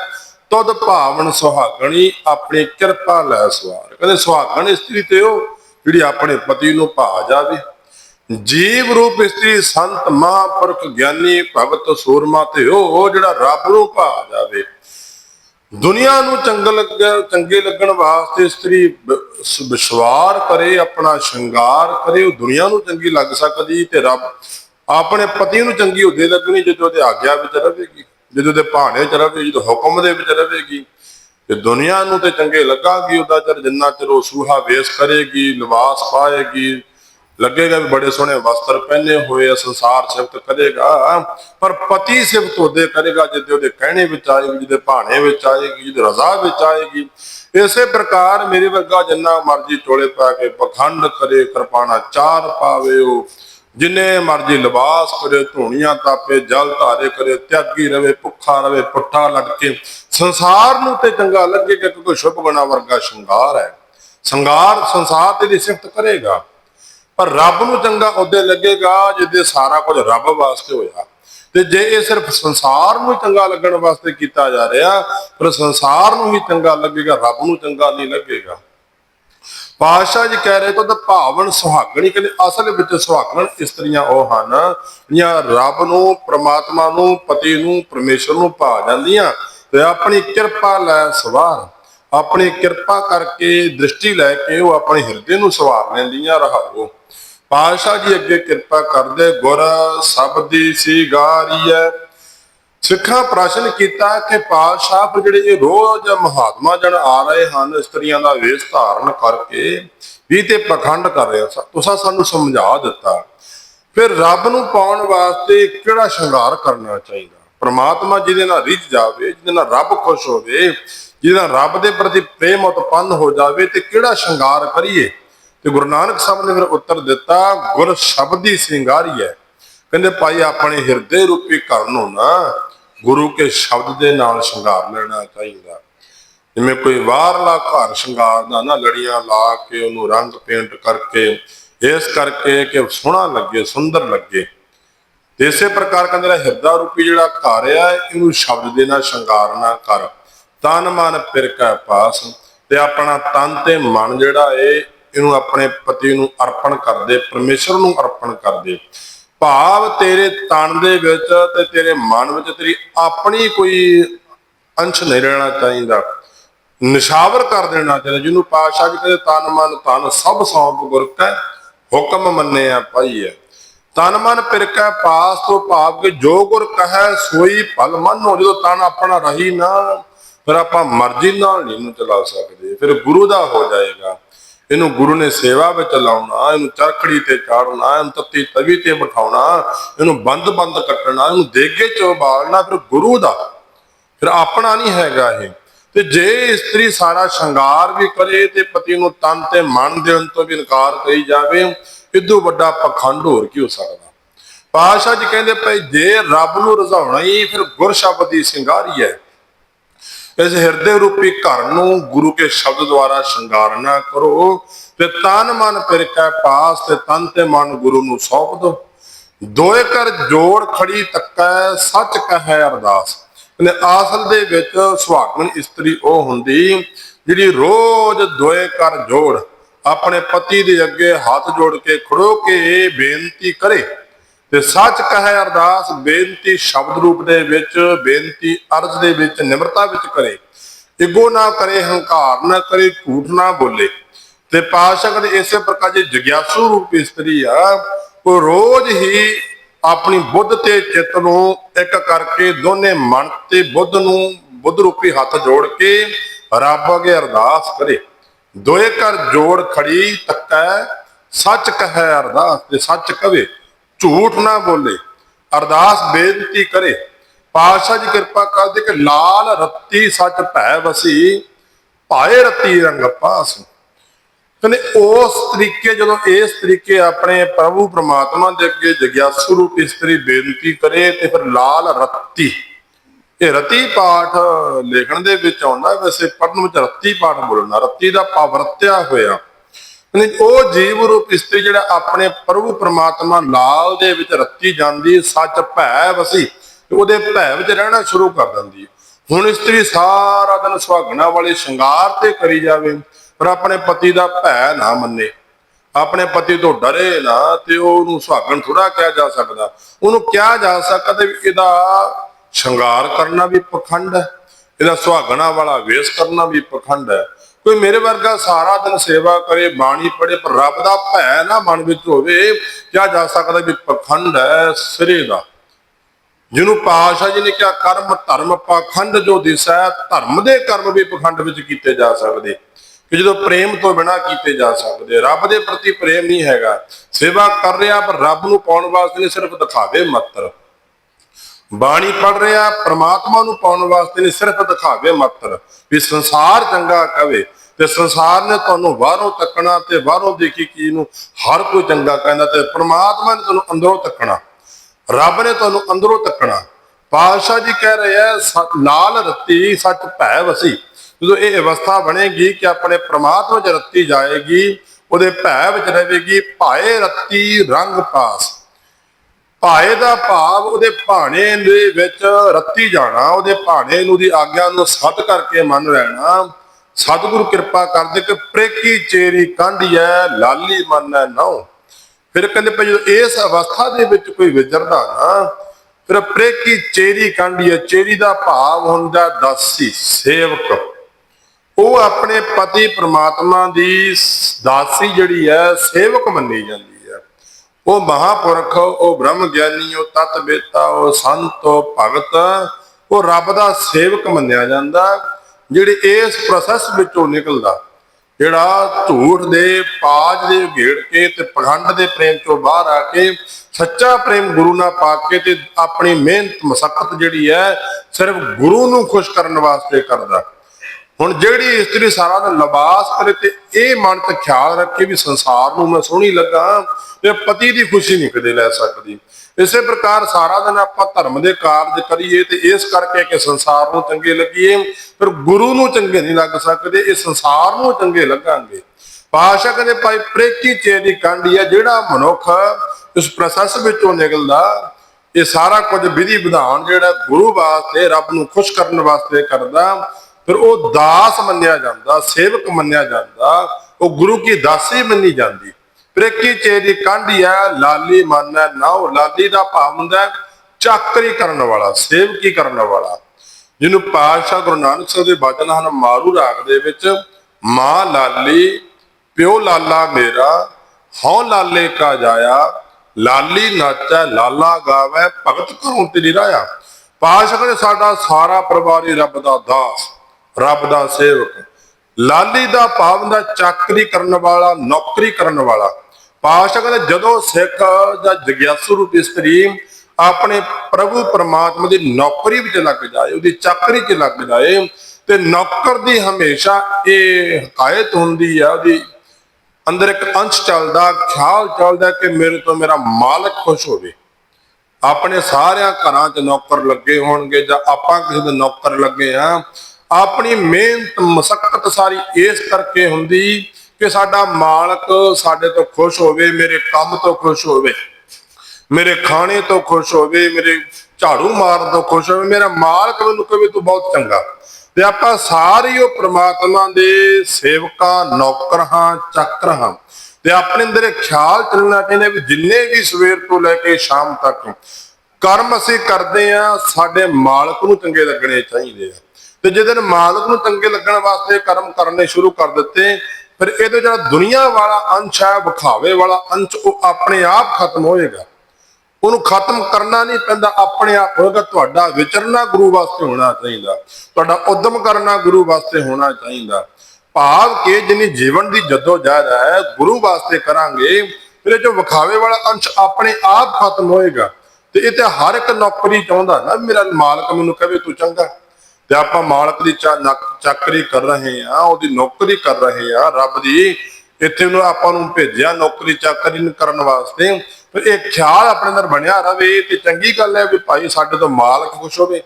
ਤਦ ਭਾਵਨ ਸੁਹਾਗਣੀ ਆਪਣੀ ਕਿਰਪਾ ਲੈ ਸਵਾਰ। ਕਹਿੰਦੇ ਸੁਹਾਗਣ ਇਸਤਰੀ ਤੇ ਉਹ ਜਿਹੜੀ ਆਪਣੇ ਪਤੀ ਨੂੰ ਭਾ ਜਾਵੇ। ਜੀਵ ਰੂਪ ਇਸਤਰੀ ਸੰਤ ਮਹਾਂਪੁਰਖ ਗਿਆਨੀ ਭਗਤ ਸੂਰਮਾ ਤੇ ਉਹ ਜਿਹੜਾ ਰੱਬ ਨੂੰ ਭਾ ਜਾਵੇ। ਦੁਨੀਆ ਨੂੰ ਚੰਗ ਲੱਗ, ਚੰਗੇ ਲੱਗਣ ਵਾਸਤੇ ਇਸਤਰੀ ਬ- ਵਿਸ਼ਵਾਰ ਕਰੇ, ਆਪਣਾ ਸ਼ਿੰਗਾਰ ਕਰੇ, ਉਹ ਦੁਨੀਆ ਨੂੰ ਚੰਗੀ ਲੱਗ ਸਕਦੀ ਤੇ ਰੱਬ ਆਪਣੇ ਪਤੀ ਨੂੰ ਚੰਗੀ ਉਹਦੇ ਲੱਗਣੀ, ਜਦੋਂ ਉਹਦੇ ਆਗਿਆ ਵਿੱਚ ਰਹੇਗੀ ਜਦੋਂ ਉਹਦੇ ਭਾਣੇ ਚ ਰਹੇ ਜਦੋਂ ਹੁਕਮ ਦੇ ਵਿੱਚ ਰਹੇਗੀ ਤੇ ਦੁਨੀਆ ਨੂੰ ਤੇ ਚੰਗੇ ਲੱਗਾਗੀ, ਉਹਦਾ ਚਿਰ ਜਿੰਨਾ ਚਿਰ ਉਹ ਸੂਹਾ ਵੇਸ ਕਰੇਗੀ ਲਿਬਾਸ ਪਾਏਗੀ। ਲੱਗੇਗਾ ਵੀ ਬੜੇ ਸੋਹਣੇ ਵਸਤਰ ਪਹਿਨੇ ਹੋਏ ਆ, ਸੰਸਾਰ ਸਿਫਤ ਕਰੇਗਾ। ਪਰ ਪਤੀ ਸਿਫਤ ਉਹਦੇ ਕਰੇਗਾ, ਜਿੱਦੇ ਉਹਦੇ ਕਹਿਣੇ ਵਿੱਚ ਆਏਗੀ ਜਿਹਦੇ ਭਾਣੇ ਵਿੱਚ ਆਏਗੀ ਜਿਹਦੇ ਰਜ਼ਾ ਵਿੱਚ ਆਏਗੀ। ਇਸੇ ਪ੍ਰਕਾਰ ਮੇਰੇ ਵਰਗਾ ਜਿੰਨਾ ਮਰਜ਼ੀ ਚੋਲੇ ਪਾ ਕੇ ਪਖੰਡ ਕਰੇ ਕਿਰਪਾਣਾ ਚਾਰ ਪਾਵੇ ਉਹ। ਜਿੰਨੇ ਮਰਜ਼ੀ ਲਿਬਾਸ ਕਰੇ, ਧੂਣੀਆਂ ਤਾਪੇ, ਜਲ ਧਾਰੇ ਕਰੇ, ਤਿਆਗੀ ਰਵੇ, ਭੁੱਖਾ ਰਵੇ, ਪੁੱਠਾ ਲਟਕੇ। ਸੰਸਾਰ ਨੂੰ ਤੇ ਚੰਗਾ ਲੱਗੇਗਾ ਕਿਉਂਕਿ ਸ਼ੁਭ ਗੁਣਾ ਵਰਗਾ ਸ਼ਿੰਗਾਰ ਹੈ। ਸ਼ਿੰਗਾਰ ਸੰਸਾਰ ਤੇ ਦੀ ਸਿਫਤ ਕਰੇਗਾ। ਪਰ ਰੱਬ ਨੂੰ ਚੰਗਾ ਉਹਦੇ ਲੱਗੇਗਾ, ਜਿਹਦੇ ਸਾਰਾ ਕੁਝ ਰੱਬ ਵਾਸਤੇ ਹੋਇਆ। ਤੇ ਜੇ ਇਹ ਸਿਰਫ ਸੰਸਾਰ ਨੂੰ ਹੀ ਚੰਗਾ ਲੱਗਣ ਵਾਸਤੇ ਕੀਤਾ ਜਾ ਰਿਹਾ ਪਰ ਸੰਸਾਰ ਨੂੰ ਹੀ ਚੰਗਾ ਲੱਗੇਗਾ, ਰੱਬ ਨੂੰ ਚੰਗਾ ਨਹੀਂ ਲੱਗੇਗਾ। ਪਾਤਸ਼ਾਹ ਜੀ ਕਹਿ ਰਹੇ ਤਾਂ ਉਹਦਾ ਭਾਵਨ ਸੁਹਾਗਣੀ, ਕਹਿੰਦੇ ਅਸਲ ਵਿੱਚ ਸੁਹਾਗਣ ਇਸਤਰੀਆਂ ਉਹ ਹਨ ਜਿਹੜੀਆਂ ਰੱਬ ਨੂੰ, ਪ੍ਰਮਾਤਮਾ ਨੂੰ, ਪਤੀ ਨੂੰ, ਪਰਮੇਸ਼ਰ ਨੂੰ ਭਾ ਜਾਂਦੀਆਂ, ਤੇ ਆਪਣੀ ਕਿਰਪਾ ਲੈ ਸਵਾਰ। ਆਪਣੀ ਕਿਰਪਾ ਕਰਕੇ ਦ੍ਰਿਸ਼ਟੀ ਲੈ ਕੇ ਉਹ ਆਪਣੇ ਹਿਰਦੇ ਨੂੰ ਸਵਾਰ ਲੈਂਦੀਆਂ ਰਹਾਓ। ਪਾਤਸ਼ਾਹ ਜੀ ਅੱਗੇ ਕਿਰਪਾ ਕਰਦੇ, ਗੁਰ ਸਬਦੀ ਸੀ ਗਾਰੀਐ ਸਿੱਖਾਂ ਪ੍ਰਸ਼ਨ ਕੀਤਾ ਕਿ ਪਾਤਸ਼ਾਹ ਪਰ ਜਿਹੜੇ ਇਹ ਰੋਜ਼ ਮਹਾਤਮਾ ਜਨ ਆ ਰਹੇ ਹਨ, ਇਸਤਰੀਆਂ ਦਾ ਵੇਸ਼ ਧਾਰਨ ਕਰਕੇ ਵੀ ਤੇ ਪਖੰਡ ਕਰ ਰਹੇ ਸਨ। ਤੁਸੀਂ ਸਾਨੂੰ ਸਮਝਾ ਦਿੱਤਾ। ਫਿਰ ਰੱਬ ਨੂੰ ਪਾਉਣ ਵਾਸਤੇ ਕਿਹੜਾ ਸ਼ਿੰਗਾਰ ਕਰਨਾ ਚਾਹੀਦਾ? ਪ੍ਰਮਾਤਮਾ ਜਿਹਦੇ ਨਾਲ ਰਿਝ ਜਾਵੇ, ਜਿਹਦੇ ਨਾਲ ਰੱਬ ਖੁਸ਼ ਹੋਵੇ, ਜਿਹਦੇ ਨਾਲ ਰੱਬ ਦੇ ਪ੍ਰਤੀ ਪ੍ਰੇਮ ਉਤਪੰਨ ਹੋ ਜਾਵੇ ਤੇ ਕਿਹੜਾ ਸ਼ਿੰਗਾਰ ਕਰੀਏ? ਤੇ ਗੁਰੂ ਨਾਨਕ ਸਾਹਿਬ ਨੇ ਫਿਰ ਉੱਤਰ ਦਿੱਤਾ, ਗੁਰ ਸ਼ਬਦੀ ਸਿੰਗਾਰੀ ਹੈ। ਕਹਿੰਦੇ, ਭਾਈ, ਆਪਣੇ ਹਿਰਦੇ ਰੂਪੀ ਘਰ ਨੂੰ ਨਾ ਗੁਰੂ ਕੇ ਸ਼ਬਦ ਦੇ ਨਾਲ ਸ਼ਿੰਗਾਰ ਲੈਣਾ ਚਾਹੀਦਾ। ਜਿਵੇਂ ਕੋਈ ਬਾਹਰਲਾ ਘਰ ਸ਼ਿੰਗਾਰਦਾ ਨਾ ਲੜੀਆਂ ਲਾ ਕੇ ਉਹਨੂੰ ਰੰਗ ਪੇਂਟ ਕਰਕੇ, ਇਸ ਕਰਕੇ ਕਿ ਸੋਹਣਾ ਲੱਗੇ, ਸੁੰਦਰ ਲੱਗੇ। ਤੇ ਇਸੇ ਪ੍ਰਕਾਰ ਕਹਿੰਦੇ ਨੇ, ਹਿਰਦਾ ਰੂਪੀ ਜਿਹੜਾ ਘਰ ਆ, ਇਹਨੂੰ ਸ਼ਬਦ ਦੇ ਨਾਲ ਸ਼ਿੰਗਾਰਨਾ ਕਰ। ਤਨ ਮਨ ਪਿਰਕਾ ਪਾਸ, ਤੇ ਆਪਣਾ ਤਨ ਤੇ ਮਨ ਜਿਹੜਾ ਏ, ਇਹਨੂੰ ਆਪਣੇ ਪਤੀ ਨੂੰ ਅਰਪਣ ਕਰਦੇ, ਪਰਮੇਸ਼ਰ ਨੂੰ ਅਰਪਣ ਕਰਦੇ। ਭਾਵ ਤੇਰੇ ਤਨ ਦੇ ਵਿੱਚ ਤੇ ਤੇਰੇ ਮਨ ਵਿੱਚ ਤੇਰੀ ਆਪਣੀ ਕੋਈ ਅੰਸ਼ ਨਹੀਂ ਰਹਿਣਾ ਚਾਹੀਦਾ। ਨਿਸ਼ਾਵਰ ਕਰ ਦੇਣਾ ਚਾਹੀਦਾ। ਜਿਹਨੂੰ ਪਾਤਸ਼ਾਹ ਜੀ ਕਹਿੰਦੇ, ਤਨ, ਮਨ, ਤਨ ਸਭ ਸੌਂਪ ਗੁਰ ਕੈ ਹੁਕਮ ਮੰਨਿਆ ਪਾਈਐ ਤਨ, ਮਨ ਪਿਰਕੈ ਪਾਸ ਤੋਂ ਭਾਵ ਕਿ ਜੋ ਗੁਰ ਕਹੈ ਸੋਈ ਭਲ ਮੰਨੋ ਜਦੋਂ ਤਨ ਆਪਣਾ ਰਹੀ ਨਾ, ਫਿਰ ਆਪਾਂ ਮਰਜ਼ੀ ਨਾਲ ਨਹੀਂ ਨੂੰ ਚਲਾ ਸਕਦੇ। ਫਿਰ ਗੁਰੂ ਦਾ ਹੋ ਜਾਏਗਾ। ਇਹਨੂੰ ਗੁਰੂ ਨੇ ਸੇਵਾ ਵਿੱਚ ਲਾਉਣਾ, ਇਹਨੂੰ ਚਰਖੜੀ ਤੇ ਚਾੜਨਾ, ਇਹਨੂੰ ਤੱਤੀ ਤਵੀ ਤੇ ਬਿਠਾਉਣਾ, ਇਹਨੂੰ ਬੰਦ ਬੰਦ ਕੱਟਣਾ, ਇਹਨੂੰ ਦੇਗੇ ਚ ਉਬਾਲਣਾ, ਫਿਰ ਗੁਰੂ ਦਾ। ਫਿਰ ਆਪਣਾ ਨਹੀਂ ਹੈਗਾ ਇਹ। ਤੇ ਜੇ ਇਸਤਰੀ ਸਾਰਾ ਸ਼ਿੰਗਾਰ ਵੀ ਕਰੇ ਤੇ ਪਤੀ ਨੂੰ ਤਨ ਤੇ ਮਨ ਦੇਣ ਤੋਂ ਵੀ ਇਨਕਾਰ ਕਰੀ ਜਾਵੇ, ਇਦੋਂ ਵੱਡਾ ਪਖੰਡ ਹੋਰ ਕੀ ਹੋ ਸਕਦਾ? ਪਾਸ਼ਾ ਜੀ ਕਹਿੰਦੇ ਭਈ ਜੇ ਰੱਬ ਨੂੰ ਰਜ਼ਾਉਣਾ ਹੀ, ਫਿਰ ਗੁਰ ਸ਼ਬਦ ਦੀ ਸਿੰਗਾਰੀ ਹੈ। ਇਸ ਹਿਰਦੇ ਰੂਪੀ ਘਰ ਨੂੰ ਗੁਰੂ ਕੇ ਸ਼ਬਦ ਦੁਆਰਾ ਸ਼ਿੰਗਾਰਨਾ ਕਰੋ ਤੇ ਤਨ ਮਨ ਫਿਰ ਕੈ ਪਾਸ ਤੇ ਤਨ ਤੇ ਮਨ ਗੁਰੂ ਨੂੰ ਸੌਂਪ ਦੋ। ਦੋਏ ਕਰ ਜੋੜ ਖੜੀ ਤੱਕੈ, ਸੱਚ ਕਹੈ ਅਰਦਾਸ। ਕਹਿੰਦੇ ਆਸਲ ਦੇ ਵਿੱਚ ਸੁਹਾਗਣ ਇਸਤਰੀ ਉਹ ਹੁੰਦੀ ਜਿਹੜੀ ਰੋਜ਼ ਦੋਏ ਕਰ ਜੋੜ, ਆਪਣੇ ਪਤੀ ਦੇ ਅੱਗੇ ਹੱਥ ਜੋੜ ਕੇ ਖੜੋ ਕੇ ਬੇਨਤੀ ਕਰੇ। ਤੇ ਸੱਚ ਕਹੇ ਅਰਦਾਸ, ਬੇਨਤੀ ਸ਼ਬਦ ਰੂਪ ਦੇ ਵਿੱਚ, ਬੇਨਤੀ ਅਰਜ਼ ਦੇ ਵਿੱਚ ਨਿਮਰਤਾ ਵਿੱਚ ਕਰੇ। ਇਗੋ ਨਾ ਕਰੇ ਹੰਕਾਰ, ਨਾ ਕਰੇ ਝੂਠ, ਨਾ ਬੋਲੇ। ਤੇ ਪਾਸ਼ਕ ਦੇ ਇਸੇ ਪ੍ਰਕਾਰ ਜੇ ਜਗਿਆਸੂ ਰੂਪ ਇਸਤਰੀ ਆ, ਉਹ ਰੋਜ਼ ਹੀ ਆਪਣੀ ਬੁੱਧ ਤੇ ਚਿੱਤ ਨੂੰ ਇੱਕ ਕਰਕੇ ਦੋਨੇ ਮਨ ਤੇ ਬੁੱਧ ਨੂੰ ਬੁੱਧ ਰੂਪੀ ਹੱਥ ਜੋੜ ਕੇ ਰੱਬ ਅੱਗੇ ਅਰਦਾਸ ਕਰੇ। ਦੋਏ ਕਰ ਜੋੜ ਖੜੀ ਤੱਕੈ, ਸੱਚ ਕਹੈ ਅਰਦਾਸ ਤੇ ਸੱਚ ਕਵੇ। ਝੂਠ ਨਾ ਬੋਲੇ, ਅਰਦਾਸ ਬੇਨਤੀ ਕਰੇ। ਪਾਤਸ਼ਾਹ ਜੀ ਕਿਰਪਾ ਕਰਦੇ ਕਿ ਲਾਲ ਰੱਤੀ ਸੱਚ ਭੈ ਵਸੀ, ਭਾਏ ਰੱਤੀ ਰੰਗ ਪਾਸ। ਕਹਿੰਦੇ ਉਸ ਤਰੀਕੇ ਜਦੋਂ ਇਸ ਤਰੀਕੇ ਆਪਣੇ ਪ੍ਰਭੂ ਪ੍ਰਮਾਤਮਾ ਦੇ ਅੱਗੇ ਜਗਿਆਸੂ ਰੂਪ ਇਸਤਰੀ ਬੇਨਤੀ ਕਰੇ ਤੇ ਫਿਰ ਲਾਲ ਰੱਤੀ। ਇਹ ਰਤੀ ਪਾਠ ਲਿਖਣ ਦੇ ਵਿੱਚ ਆਉਂਦਾ ਵੈਸੇ ਪੜਨ ਵਿੱਚ ਰੱਤੀ ਪਾਠ ਬੋਲਣਾ, ਰੱਤੀ ਦਾ ਭਾਵ ਹੋਇਆ। ਨਹੀਂ, ਉਹ ਜੀਵ ਰੂਪ ਇਸਤਰੀ ਜਿਹੜਾ ਆਪਣੇ ਪ੍ਰਭੂ ਪ੍ਰਮਾਤਮਾ ਲਾਲ ਦੇ ਵਿੱਚ ਰੱਤੀ ਜਾਂਦੀ ਸੱਚ ਭੈ ਵਸੀ ਉਹਦੇ ਭੈ ਵਿੱਚ ਰਹਿਣਾ ਸ਼ੁਰੂ ਕਰ ਦਿੰਦੀ ਹੁਣ ਇਸਤਰੀ ਸਾਰਾ ਦਿਨ ਸੁਹਾਗਣਾ ਵਾਲੇ ਸ਼ਿੰਗਾਰ ਤੇ ਕਰੀ ਜਾਵੇ, ਪਰ ਆਪਣੇ ਪਤੀ ਦਾ ਭੈ ਨਾ ਮੰਨੇ। ਆਪਣੇ ਪਤੀ ਤੋਂ ਡਰੇ ਨਾ, ਤੇ ਉਹਨੂੰ ਸੁਹਾਗਣ ਥੋੜਾ ਕਿਹਾ ਜਾ ਸਕਦਾ। ਉਹਨੂੰ ਕਿਹਾ ਜਾ ਸਕਦਾ ਵੀ ਇਹਦਾ ਸ਼ਿੰਗਾਰ ਕਰਨਾ ਵੀ ਪਖੰਡ ਹੈ, ਇਹਦਾ ਸੁਹਾਗਣਾ ਵਾਲਾ ਵੇਸ ਕਰਨਾ ਵੀ ਪਖੰਡ ਹੈ। ਕੋਈ ਮੇਰੇ ਵਰਗਾ ਸਾਰਾ ਦਿਨ ਸੇਵਾ ਕਰੇ, ਬਾਣੀ ਪੜੇ ਪਰ ਰੱਬ ਦਾ ਭੈ ਨਾ ਮਨ ਵਿੱਚ ਹੋਵੇ ਕਿਹਾ ਜਾ ਸਕਦਾ ਵੀ ਪਖੰਡ ਹੈ ਸਿਰੇ ਦਾ। ਜਿਹਨੂੰ ਪਾਸ਼ਾ ਜੀ ਨੇ ਕਿਹਾ, ਕਰਮ, ਧਰਮ, ਪਖੰਡ ਜੋ ਦਿਸੈ, ਧਰਮ ਦੇ ਕਰਮ ਵੀ ਪਖੰਡ ਵਿੱਚ ਕੀਤੇ ਜਾ ਸਕਦੇ। ਕਿ ਜਦੋਂ ਪ੍ਰੇਮ ਤੋਂ ਬਿਨਾ ਕੀਤੇ ਜਾ ਸਕਦੇ। ਰੱਬ ਦੇ ਪ੍ਰਤੀ ਪ੍ਰੇਮ ਨਹੀਂ ਹੈਗਾ। ਸੇਵਾ ਕਰ ਰਿਹਾ, ਪਰ ਰੱਬ ਨੂੰ ਪਾਉਣ ਵਾਸਤੇ ਸਿਰਫ ਦਿਖਾਵੇ ਮਾਤਰ। ਬਾਣੀ ਪੜ ਰਿਹਾ, ਪ੍ਰਮਾਤਮਾ ਨੂੰ ਪਾਉਣ ਵਾਸਤੇ ਨਹੀਂ, ਸਿਰਫ ਦਿਖਾਵੇ ਮਾਤਰ ਵੀ ਸੰਸਾਰ ਚੰਗਾ ਕਵੇ ਤੇ ਸੰਸਾਰ ਨੇ ਤੁਹਾਨੂੰ ਬਾਹਰੋਂ ਤੱਕਣਾ ਤੇ ਬਾਹਰੋਂ ਦੇਖੀ ਕੀ ਨੂੰ ਹਰ ਕੋਈ ਚੰਗਾ ਕਹਿੰਦਾ ਤੇ ਪ੍ਰਮਾਤਮਾ ਨੇ ਤੁਹਾਨੂੰ ਅੰਦਰੋਂ ਤੱਕਣਾ। ਰੱਬ ਨੇ ਤੁਹਾਨੂੰ ਅੰਦਰੋਂ ਤੱਕਣਾ। ਪਾਤਸ਼ਾਹ ਜੀ ਕਹਿ ਰਹੇ ਆ ਸ- ਲਾਲ ਰੱਤੀ ਸੱਚ ਭੈ ਵਸੀ। ਜਦੋਂ ਇਹ ਅਵਸਥਾ ਬਣੇਗੀ ਕਿ ਆਪਣੇ ਪ੍ਰਮਾਤਮਾ ਚ ਰੱਤੀ ਜਾਏਗੀ, ਉਹਦੇ ਭੈ ਵਿੱਚ ਰਹੇਗੀ, ਭਾਏ ਰੱਤੀ ਰੰਗ ਪਾਸ। ਭਾਏ ਦਾ ਭਾਵ ਉਹਦੇ ਭਾਣੇ ਦੇ ਵਿੱਚ ਰੱਤੀ ਜਾਣਾ, ਉਹਦੇ ਭਾਣੇ ਨੂੰ ਦੀ ਆਗਿਆ ਨੂੰ ਸੱਤ ਕਰਕੇ ਮੰਨ ਲੈਣਾ। ਸਤਿਗੁਰੂ ਕਿਰਪਾ ਕਰਦੇ ਕਿ ਪ੍ਰੇਕੀ ਚੇਰੀ ਕਾਂਢੀਐ, ਲਾਲੀ ਮੰਨੈ ਨਉ ਫਿਰ ਕਹਿੰਦੇ ਭਾਈ ਜਦੋਂ ਇਸ ਅਵਸਥਾ ਦੇ ਵਿੱਚ ਕੋਈ ਵਿਚਰਦਾ ਨਾ, ਫਿਰ ਪ੍ਰੇਕੀ ਚੇਰੀ ਕਾਂਢੀਐ, ਚੇਰੀ ਦਾ ਭਾਵ ਹੁੰਦਾ ਦਾਸੀ ਸੇਵਕ। ਉਹ ਆਪਣੇ ਪਤੀ ਪ੍ਰਮਾਤਮਾ ਦੀ ਦਾਸੀ ਜਿਹੜੀ ਹੈ ਸੇਵਕ ਮੰਨੀ ਜਾਂਦੀ ਉਹ ਮਹਾਪੁਰਖ, ਉਹ ਬ੍ਰਹਮ ਗਿਆਨੀ ਉਹ ਤਤ ਬੇਤਾ, ਉਹ ਸੰਤ, ਉਹ ਭਗਤ, ਉਹ ਰੱਬ ਦਾ ਸੇਵਕ ਮੰਨਿਆ ਜਾਂਦਾ, ਜਿਹੜੇ ਇਸ ਪ੍ਰੋਸੈਸ ਵਿੱਚੋਂ ਨਿਕਲਦਾ, ਜਿਹੜਾ ਝੂਠ ਦੇ ਪਾਜ ਦੇ ਘੇੜ ਕੇ ਤੇ ਪਖੰਡ ਦੇ ਪ੍ਰੇਮ ਚੋਂ ਬਾਹਰ ਆ ਕੇ ਸੱਚਾ ਪ੍ਰੇਮ ਗੁਰੂ ਨਾਲ ਪਾ ਕੇ ਤੇ ਆਪਣੀ ਮਿਹਨਤ, ਮਸਕਤ ਜਿਹੜੀ ਹੈ, ਸਿਰਫ ਗੁਰੂ ਨੂੰ ਖੁਸ਼ ਕਰਨ ਵਾਸਤੇ ਕਰਦਾ। ਹੁਣ ਜਿਹੜੀ ਇਸਤਰੀ ਸਾਰਾ ਦਿਨ ਲਿਬਾਸ ਕਰੇ ਤੇ ਇਹ ਮਨ ਤੇ ਖਿਆਲ ਰੱਖੇ ਵੀ ਸੰਸਾਰ ਨੂੰ ਮੈਂ ਸੋਹਣੀ ਲੱਗਾ, ਤੇ ਪਤੀ ਦੀ ਖੁਸ਼ੀ ਨਹੀਂ ਕਦੇ ਲੈ ਸਕਦੀ। ਇਸੇ ਪ੍ਰਕਾਰ ਸਾਰਾ ਦਿਨ ਆਪਾਂ ਧਰਮ ਦੇ ਕਾਰਜ ਕਰੀਏ ਤੇ ਇਸ ਕਰਕੇ ਕਿ ਸੰਸਾਰ ਨੂੰ ਚੰਗੇ ਲੱਗੀਏ, ਫਿਰ ਗੁਰੂ ਨੂੰ ਚੰਗੇ ਨਹੀਂ ਲੱਗ ਸਕਦੇ, ਇਹ ਸੰਸਾਰ ਨੂੰ ਚੰਗੇ ਲੱਗਾਂਗੇ। ਪਾਸ਼ਾ ਕਹਿੰਦੇ ਭਾਈ ਪ੍ਰੇਕੀ ਚੇ ਦੀ ਕੰਢੀ ਹੈ ਜਿਹੜਾ ਮਨੁੱਖ ਇਸ ਪ੍ਰੋਸੈਸ ਵਿੱਚੋਂ ਨਿਕਲਦਾ, ਇਹ ਸਾਰਾ ਕੁਝ ਵਿਧੀ ਵਿਧਾਨ ਜਿਹੜਾ ਗੁਰੂ ਵਾਸਤੇ, ਰੱਬ ਨੂੰ ਖੁਸ਼ ਕਰਨ ਵਾਸਤੇ ਕਰਦਾ ਫਿਰ ਉਹ ਦਾਸ ਮੰਨਿਆ ਜਾਂਦਾ, ਸੇਵਕ ਮੰਨਿਆ ਜਾਂਦਾ, ਉਹ ਗੁਰੂ ਕੀ ਦਾਸੀ ਮੰਨੀ ਜਾਂਦੀ। ਪ੍ਰੇਕੀ ਚੇ ਕਾਂਢੀ ਹੈ? ਲਾਲੀ ਮੰਨੈ ਨਾਉ ਲਾਲੀ ਦਾ ਭਾਵ ਹੁੰਦਾ ਚਾਕਰੀ ਕਰਨ ਵਾਲਾ, ਸੇਵਕੀ ਕਰਨ ਵਾਲਾ। ਜਿਹਨੂੰ ਪਾਤਸ਼ਾਹ ਗੁਰੂ ਨਾਨਕ ਸਾਹਿਬ ਦੇ ਬਚਨ ਹਨ, ਮਾਰੂ ਰਾਗ ਦੇ ਵਿੱਚ, ਮਾਂ ਲਾਲੀ, ਪਿਓ ਲਾਲਾ ਮੇਰਾ, ਹਉ ਲਾਲੇ ਕਾ ਜਾਇਆ, ਲਾਲੀ ਨਾਚੈ, ਲਾਲਾ ਗਾਵੇ, ਭਗਤ ਘਰੋਂ ਤੇ ਨਿਰਾਇਆ ਪਾਤਸ਼ਾਹ ਕਹਿੰਦੇ, ਸਾਡਾ ਸਾਰਾ ਪਰਿਵਾਰ ਹੀ ਰੱਬ ਦਾ ਦਾਸ। ਰੱਬ ਦਾ ਸੇਵਕ। ਲਾਲੀ ਦਾ ਭਾਵ ਹੁੰਦਾ ਚਾਕਰੀ ਕਰਨ ਵਾਲਾ, ਨੌਕਰੀ ਕਰਨ ਵਾਲਾ। ਪਾਤਸ਼ਾਹ ਕਹਿੰਦੇ, ਜਦੋਂ ਸਿੱਖ ਜਾਂ ਜਗਿਆਸੂ ਰੂਪ ਇਸਤਰੀ ਆਪਣੇ ਪ੍ਰਭੂ ਪਰਮਾਤਮਾ ਦੀ ਨੌਕਰੀ ਵਿੱਚ ਲੱਗ ਜਾਏ, ਉਹਦੀ ਚਾਕਰੀ 'ਚ ਲੱਗ ਜਾਏ, ਤੇ ਨੌਕਰ ਦੀ ਹਮੇਸ਼ਾ ਇਹ ਹਕਾਇਤ ਹੁੰਦੀ ਆ, ਉਹਦੀ ਅੰਦਰ ਇੱਕ ਅੰਸ਼ ਚੱਲਦਾ, ਖਿਆਲ ਚੱਲਦਾ ਕਿ ਮੇਰੇ ਤੋਂ ਮੇਰਾ ਮਾਲਕ ਖੁਸ਼ ਹੋਵੇ। ਆਪਣੇ ਸਾਰਿਆਂ ਘਰਾਂ 'ਚ ਨੌਕਰ ਲੱਗੇ ਹੋਣਗੇ ਜਾਂ ਆਪਾਂ ਕਿਸੇ ਦੇ ਨੌਕਰ ਲੱਗੇ ਆ ਆਪਣੀ ਮਿਹਨਤ ਮਸਕਤ ਸਾਰੀ ਇਸ ਕਰਕੇ ਹੁੰਦੀ ਕਿ ਸਾਡਾ ਮਾਲਕ ਸਾਡੇ ਤੋਂ ਖੁਸ਼ ਹੋਵੇ, ਮੇਰੇ ਕੰਮ ਤੋਂ ਖੁਸ਼ ਹੋਵੇ, ਮੇਰੇ ਖਾਣੇ ਤੋਂ ਖੁਸ਼ ਹੋਵੇ, ਮੇਰੇ ਝਾੜੂ ਮਾਰਨ ਤੋਂ ਖੁਸ਼ ਹੋਵੇ, ਮੇਰਾ ਮਾਲਕ ਮੈਨੂੰ ਕਹੇ ਤੂੰ ਬਹੁਤ ਚੰਗਾ। ਤੇ ਆਪਾਂ ਸਾਰੇ ਉਹ ਪ੍ਰਮਾਤਮਾ ਦੇ ਸੇਵਕਾਂ, ਨੌਕਰ ਹਾਂ, ਚੱਕਰ ਹਾਂ। ਤੇ ਆਪਣੇ ਅੰਦਰ ਇਹ ਖਿਆਲ ਚੱਲਣਾ ਚਾਹੀਦਾ ਵੀ ਜਿੰਨੇ ਵੀ ਸਵੇਰ ਤੋਂ ਲੈ ਕੇ ਸ਼ਾਮ ਤੱਕ ਕਰਮ ਅਸੀਂ ਕਰਦੇ ਆ ਸਾਡੇ ਮਾਲਕ ਨੂੰ ਚੰਗੇ ਲੱਗਣੇ ਚਾਹੀਦੇ ਆ। ਤੇ ਜਿਹਦੇ ਮਾਲਕ ਨੂੰ ਚੰਗੇ ਲੱਗਣ ਵਾਸਤੇ ਕਰਮ ਕਰਨੇ ਸ਼ੁਰੂ ਕਰ ਦਿੱਤੇ, ਫਿਰ ਇਹਦੇ ਜਿਹੜਾ ਦੁਨੀਆ ਵਾਲਾ ਅੰਸ਼ ਹੈ, ਵਿਖਾਵੇ ਵਾਲਾ ਅੰਸ਼, ਉਹ ਆਪਣੇ ਆਪ ਖਤਮ ਹੋਏਗਾ। ਉਹਨੂੰ ਖਤਮ ਕਰਨਾ ਨਹੀਂ ਪੈਂਦਾ, ਆਪਣੇ ਆਪ ਹੋਏਗਾ ਤੁਹਾਡਾ ਵਿਚਰਨਾ ਗੁਰੂ ਵਾਸਤੇ ਹੋਣਾ ਚਾਹੀਦਾ। ਤੁਹਾਡਾ ਉਦਮ ਕਰਨਾ ਗੁਰੂ ਵਾਸਤੇ ਹੋਣਾ ਚਾਹੀਦਾ। ਭਾਵ ਕਿ ਜਿੰਨੀ ਜੀਵਨ ਦੀ ਜਦੋ ਜਹਿਦ ਹੈ, ਗੁਰੂ ਵਾਸਤੇ ਕਰਾਂਗੇ, ਫਿਰ ਇਹ ਜੋ ਵਿਖਾਵੇ ਵਾਲਾ ਅੰਸ਼ ਆਪਣੇ ਆਪ ਖਤਮ ਹੋਏਗਾ। ਤੇ ਇਹ ਤੇ ਹਰ ਇੱਕ ਨੌਕਰੀ ਚਾਹੁੰਦਾ ਨਾ, ਮੇਰਾ ਮਾਲਕ ਮੈਨੂੰ ਕਹੇ ਤੂੰ ਚੰਗਾ। ਤੇ ਆਪਾਂ ਮਾਲਕ ਦੀ ਚਾ- ਚਾਕਰੀ ਕਰ ਰਹੇ ਆ ਉਹਦੀ ਨੌਕਰੀ ਕਰ ਰਹੇ ਆ ਰੱਬ ਦੀ। ਇੱਥੇ ਨੂੰ ਆਪਾਂ ਨੂੰ ਭੇਜਿਆ ਨੌਕਰੀ ਚਾਕਰੀ ਕਰਨ ਵਾਸਤੇ। ਫਿਰ ਇਹ ਖਿਆਲ ਆਪਣੇ ਅੰਦਰ ਬਣਿਆ ਰਵੇ ਤੇ ਚੰਗੀ ਗੱਲ ਹੈ ਵੀ ਭਾਈ ਸਾਡੇ ਤੋਂ ਮਾਲਕ ਖੁਸ਼ ਹੋਵੇ।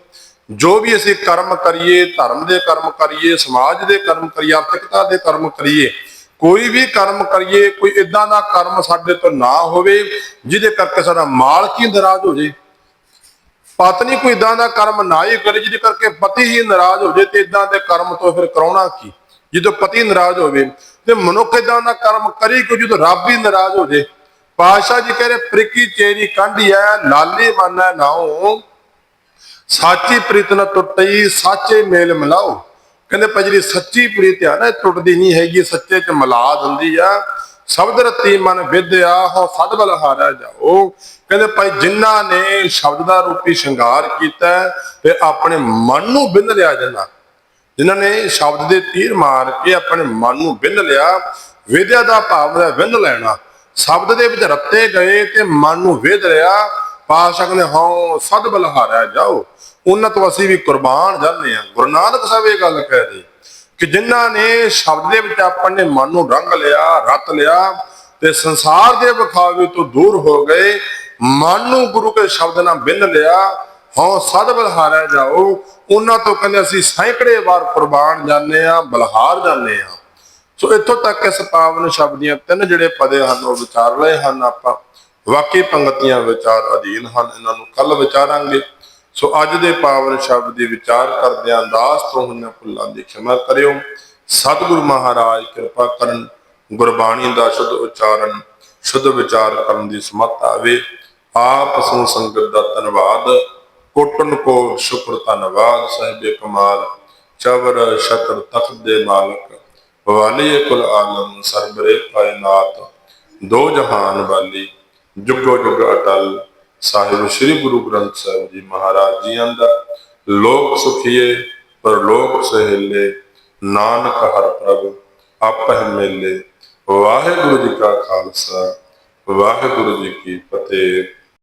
ਜੋ ਵੀ ਅਸੀਂ ਕਰਮ ਕਰੀਏ, ਧਰਮ ਦੇ ਕਰਮ ਕਰੀਏ, ਸਮਾਜ ਦੇ ਕਰਮ ਕਰੀਏ, ਆਰਥਿਕਤਾ ਦੇ ਕਰਮ ਕਰੀਏ, ਕੋਈ ਵੀ ਕਰਮ ਕਰੀਏ, ਕੋਈ ਇਦਾਂ ਦਾ ਕਰਮ ਸਾਡੇ ਤੋਂ ਨਾ ਹੋਵੇ, ਜਿਹਦੇ ਕਰਕੇ ਸਾਡਾ ਮਾਲਕ ਹੀ ਨਾਰਾਜ਼ ਹੋ ਜੇ ਪਤਨੀ ਕੋਈ ਇਦਾਂ ਦਾ ਕਰਮ ਨਾ ਹੀ ਕਰੇ, ਜਿਹਦੇ ਕਰਕੇ ਪਤੀ ਹੀ ਨਾਰਾਜ਼ ਹੋ ਜੇ ਤੇ ਇਦਾਂ ਦੇ ਕਰਮ ਤੋਂ ਫਿਰ ਕਰਾਉਣਾ ਕੀ? ਜਦੋਂ ਪਤੀ ਨਾਰਾਜ਼ ਹੋਵੇ ਤੇ ਮਨੁੱਖ ਇਦਾਂ ਦਾ ਕਰਮ ਕਰੀ ਕਿ ਜਦੋਂ ਰੱਬ ਹੀ ਨਾਰਾਜ਼ ਹੋ ਜੇ ਪਾਸ਼ਾ ਜੀ ਕਹਿੰਦੇ ਪ੍ਰਿਕੀ ਚੇਰੀ ਕੰਢੀ ਐ, ਲਾਲੀ ਮਾਨੈ ਨਾਉ। ਸਾਚੀ ਪ੍ਰੀਤ ਨਾ ਟੁੱਟਈ, ਸਾਚੇ ਮੇਲ ਮਿਲਾਓ। ਕਹਿੰਦੇ ਭਾਈ ਜਿਹੜੀ ਸੱਚੀ ਪ੍ਰੀਤ ਆ ਨਾ, ਇਹ ਟੁੱਟਦੀ ਨਹੀਂ ਹੈਗੀ, ਸੱਚੇ ਚ ਮਿਲਾਦ ਹੁੰਦੀ ਆ। ਸ਼ਬਦ ਰਤੀ ਮਨ ਵਿਦਿਆ ਹੋ ਸਦ ਬਲ ਜਾਓ। ਕਹਿੰਦੇ ਭਾਈ ਜਿਨ੍ਹਾਂ ਨੇ ਸ਼ਬਦ ਦਾ ਰੂਪੀ ਸ਼ਿੰਗਾਰ ਕੀਤਾ ਤੇ ਆਪਣੇ ਮਨ ਨੂੰ ਬਿੰਦ ਲਿਆ ਜਿਨ੍ਹਾਂ। ਜਿਨ੍ਹਾਂ ਨੇ ਸ਼ਬਦ ਦੇ ਤੀਰ ਮਾਰ ਕੇ ਆਪਣੇ ਮਨ ਨੂੰ ਬਿੰਨ ਲਿਆ, ਵਿਦਿਆ ਦਾ ਭਾਵ ਹੈ ਵਿੰਦ ਲੈਣਾ। ਸ਼ਬਦ ਦੇ ਵਿੱਚ ਰੱਤੇ ਗਏ ਤੇ ਮਨ ਨੂੰ ਵਿਧ ਲਿਆ ਪਾਸ਼ਕ ਨੇ ਹਉ ਸਦ ਬਲਹਾਰਿਆ ਜਾਓ। ਉਹਨਾਂ ਤੋਂ ਅਸੀਂ ਵੀ ਕੁਰਬਾਨ ਜਾਂਦੇ ਆ ਗੁਰੂ ਨਾਨਕ ਸਾਹਿਬ ਇਹ ਗੱਲ ਕਹਿ ਰਹੇ। ਕਿ ਜਿਨ੍ਹਾਂ ਨੇ ਸ਼ਬਦ ਦੇ ਵਿੱਚ ਆਪਣੇ ਮਨ ਨੂੰ ਰੰਗ ਲਿਆ, ਰਤ ਲਿਆ ਤੇ ਸੰਸਾਰ ਦੇ ਵਿਖਾਵੇ ਤੋਂ ਦੂਰ ਹੋ ਗਏ, ਮਨ ਨੂੰ ਗੁਰੂ ਕੇ ਸ਼ਬਦ ਨਾਲ ਬਿੰਨ ਲਿਆ, ਹਉ ਸਦ ਬਲਹਾਰਿਆ ਜਾਓ, ਉਹਨਾਂ ਤੋਂ ਕਹਿੰਦੇ ਅਸੀਂ ਸੈਂਕੜੇ ਵਾਰ ਕੁਰਬਾਨ ਜਾਂਦੇ ਆ ਬਲਹਾਰ ਜਾਂਦੇ ਆ ਸੋ ਇੱਥੋਂ ਤੱਕ ਇਸ ਪਾਵਨ ਸ਼ਬਦ ਦੀਆਂ ਤਿੰਨ ਜਿਹੜੇ ਪਦੇ ਹਨ, ਉਹ ਵਿਚਾਰ ਲਏ ਹਨ ਆਪਾਂ। ਵਾਕਈ ਪੰਗਤੀਆਂ ਵਿਚਾਰ ਅਧੀਨ ਹਨ, ਇਹਨਾਂ ਨੂੰ ਕੱਲ ਵਿਚਾਰਾਂਗੇ। ਸੋ ਅੱਜ ਦੇ ਪਾਵਨ ਸ਼ਬਦ ਦੀ ਵਿਚਾਰ ਕਰਦਿਆਂ ਅੰਦਾਜ਼ ਤੋਂ ਹੋਈਆਂ ਭੁੱਲਾਂ ਦੀ ਖਿਮਾ ਕਰਿਓ। ਸਤਿਗੁਰੂ ਮਹਾਰਾਜ ਕਿਰਪਾ ਕਰਨ, ਗੁਰਬਾਣੀ ਦਾ ਸ਼ੁੱਧ ਉਚਾਰਨ, ਸ਼ੁੱਧ ਵਿਚਾਰ ਕਰਨ ਦੀ ਸਮੱਤ ਆਵੇ। ਆਪ ਸੋ ਸੰਗਤ ਦਾ ਧੰਨਵਾਦ। ਕੋਟਨ ਕੋ ਸ਼ੁਕਰ ਧੰਨਵਾਦ, ਸਾਹਿਬੇ ਕਮਾਲ। ਚਵਰ ਸ਼ਤਰ ਤਖਤ ਦੇ ਮਾਲਕ ਵਾਲੀ ਕੁਲ ਆਲਮ ਸਰਬਰੇ ਕਾਇਨਾਤ ਦੋ ਜਹਾਨ ਵਾਲੀ, ਜੁਗੋ ਜੁਗ ਅਟਲ। ਸਾਹਿਬ, ਸ੍ਰੀ ਗੁਰੂ ਗ੍ਰੰਥ ਸਾਹਿਬ ਜੀ ਮਹਾਰਾਜ ਜੀ ਦਾ ਲੋਕ ਸੁਖੀਏ ਪਰ ਲੋਕ ਸਹਿਲੇ, ਨਾਨਕ ਹਰ ਪ੍ਰਭ, ਆਪਹਿ ਮੇਲੇ। ਵਾਹਿਗੁਰੂ ਜੀ ਕਾ ਖਾਲਸਾ, ਵਾਹਿਗੁਰੂ ਜੀ ਕੀ ਫਤਿਹ।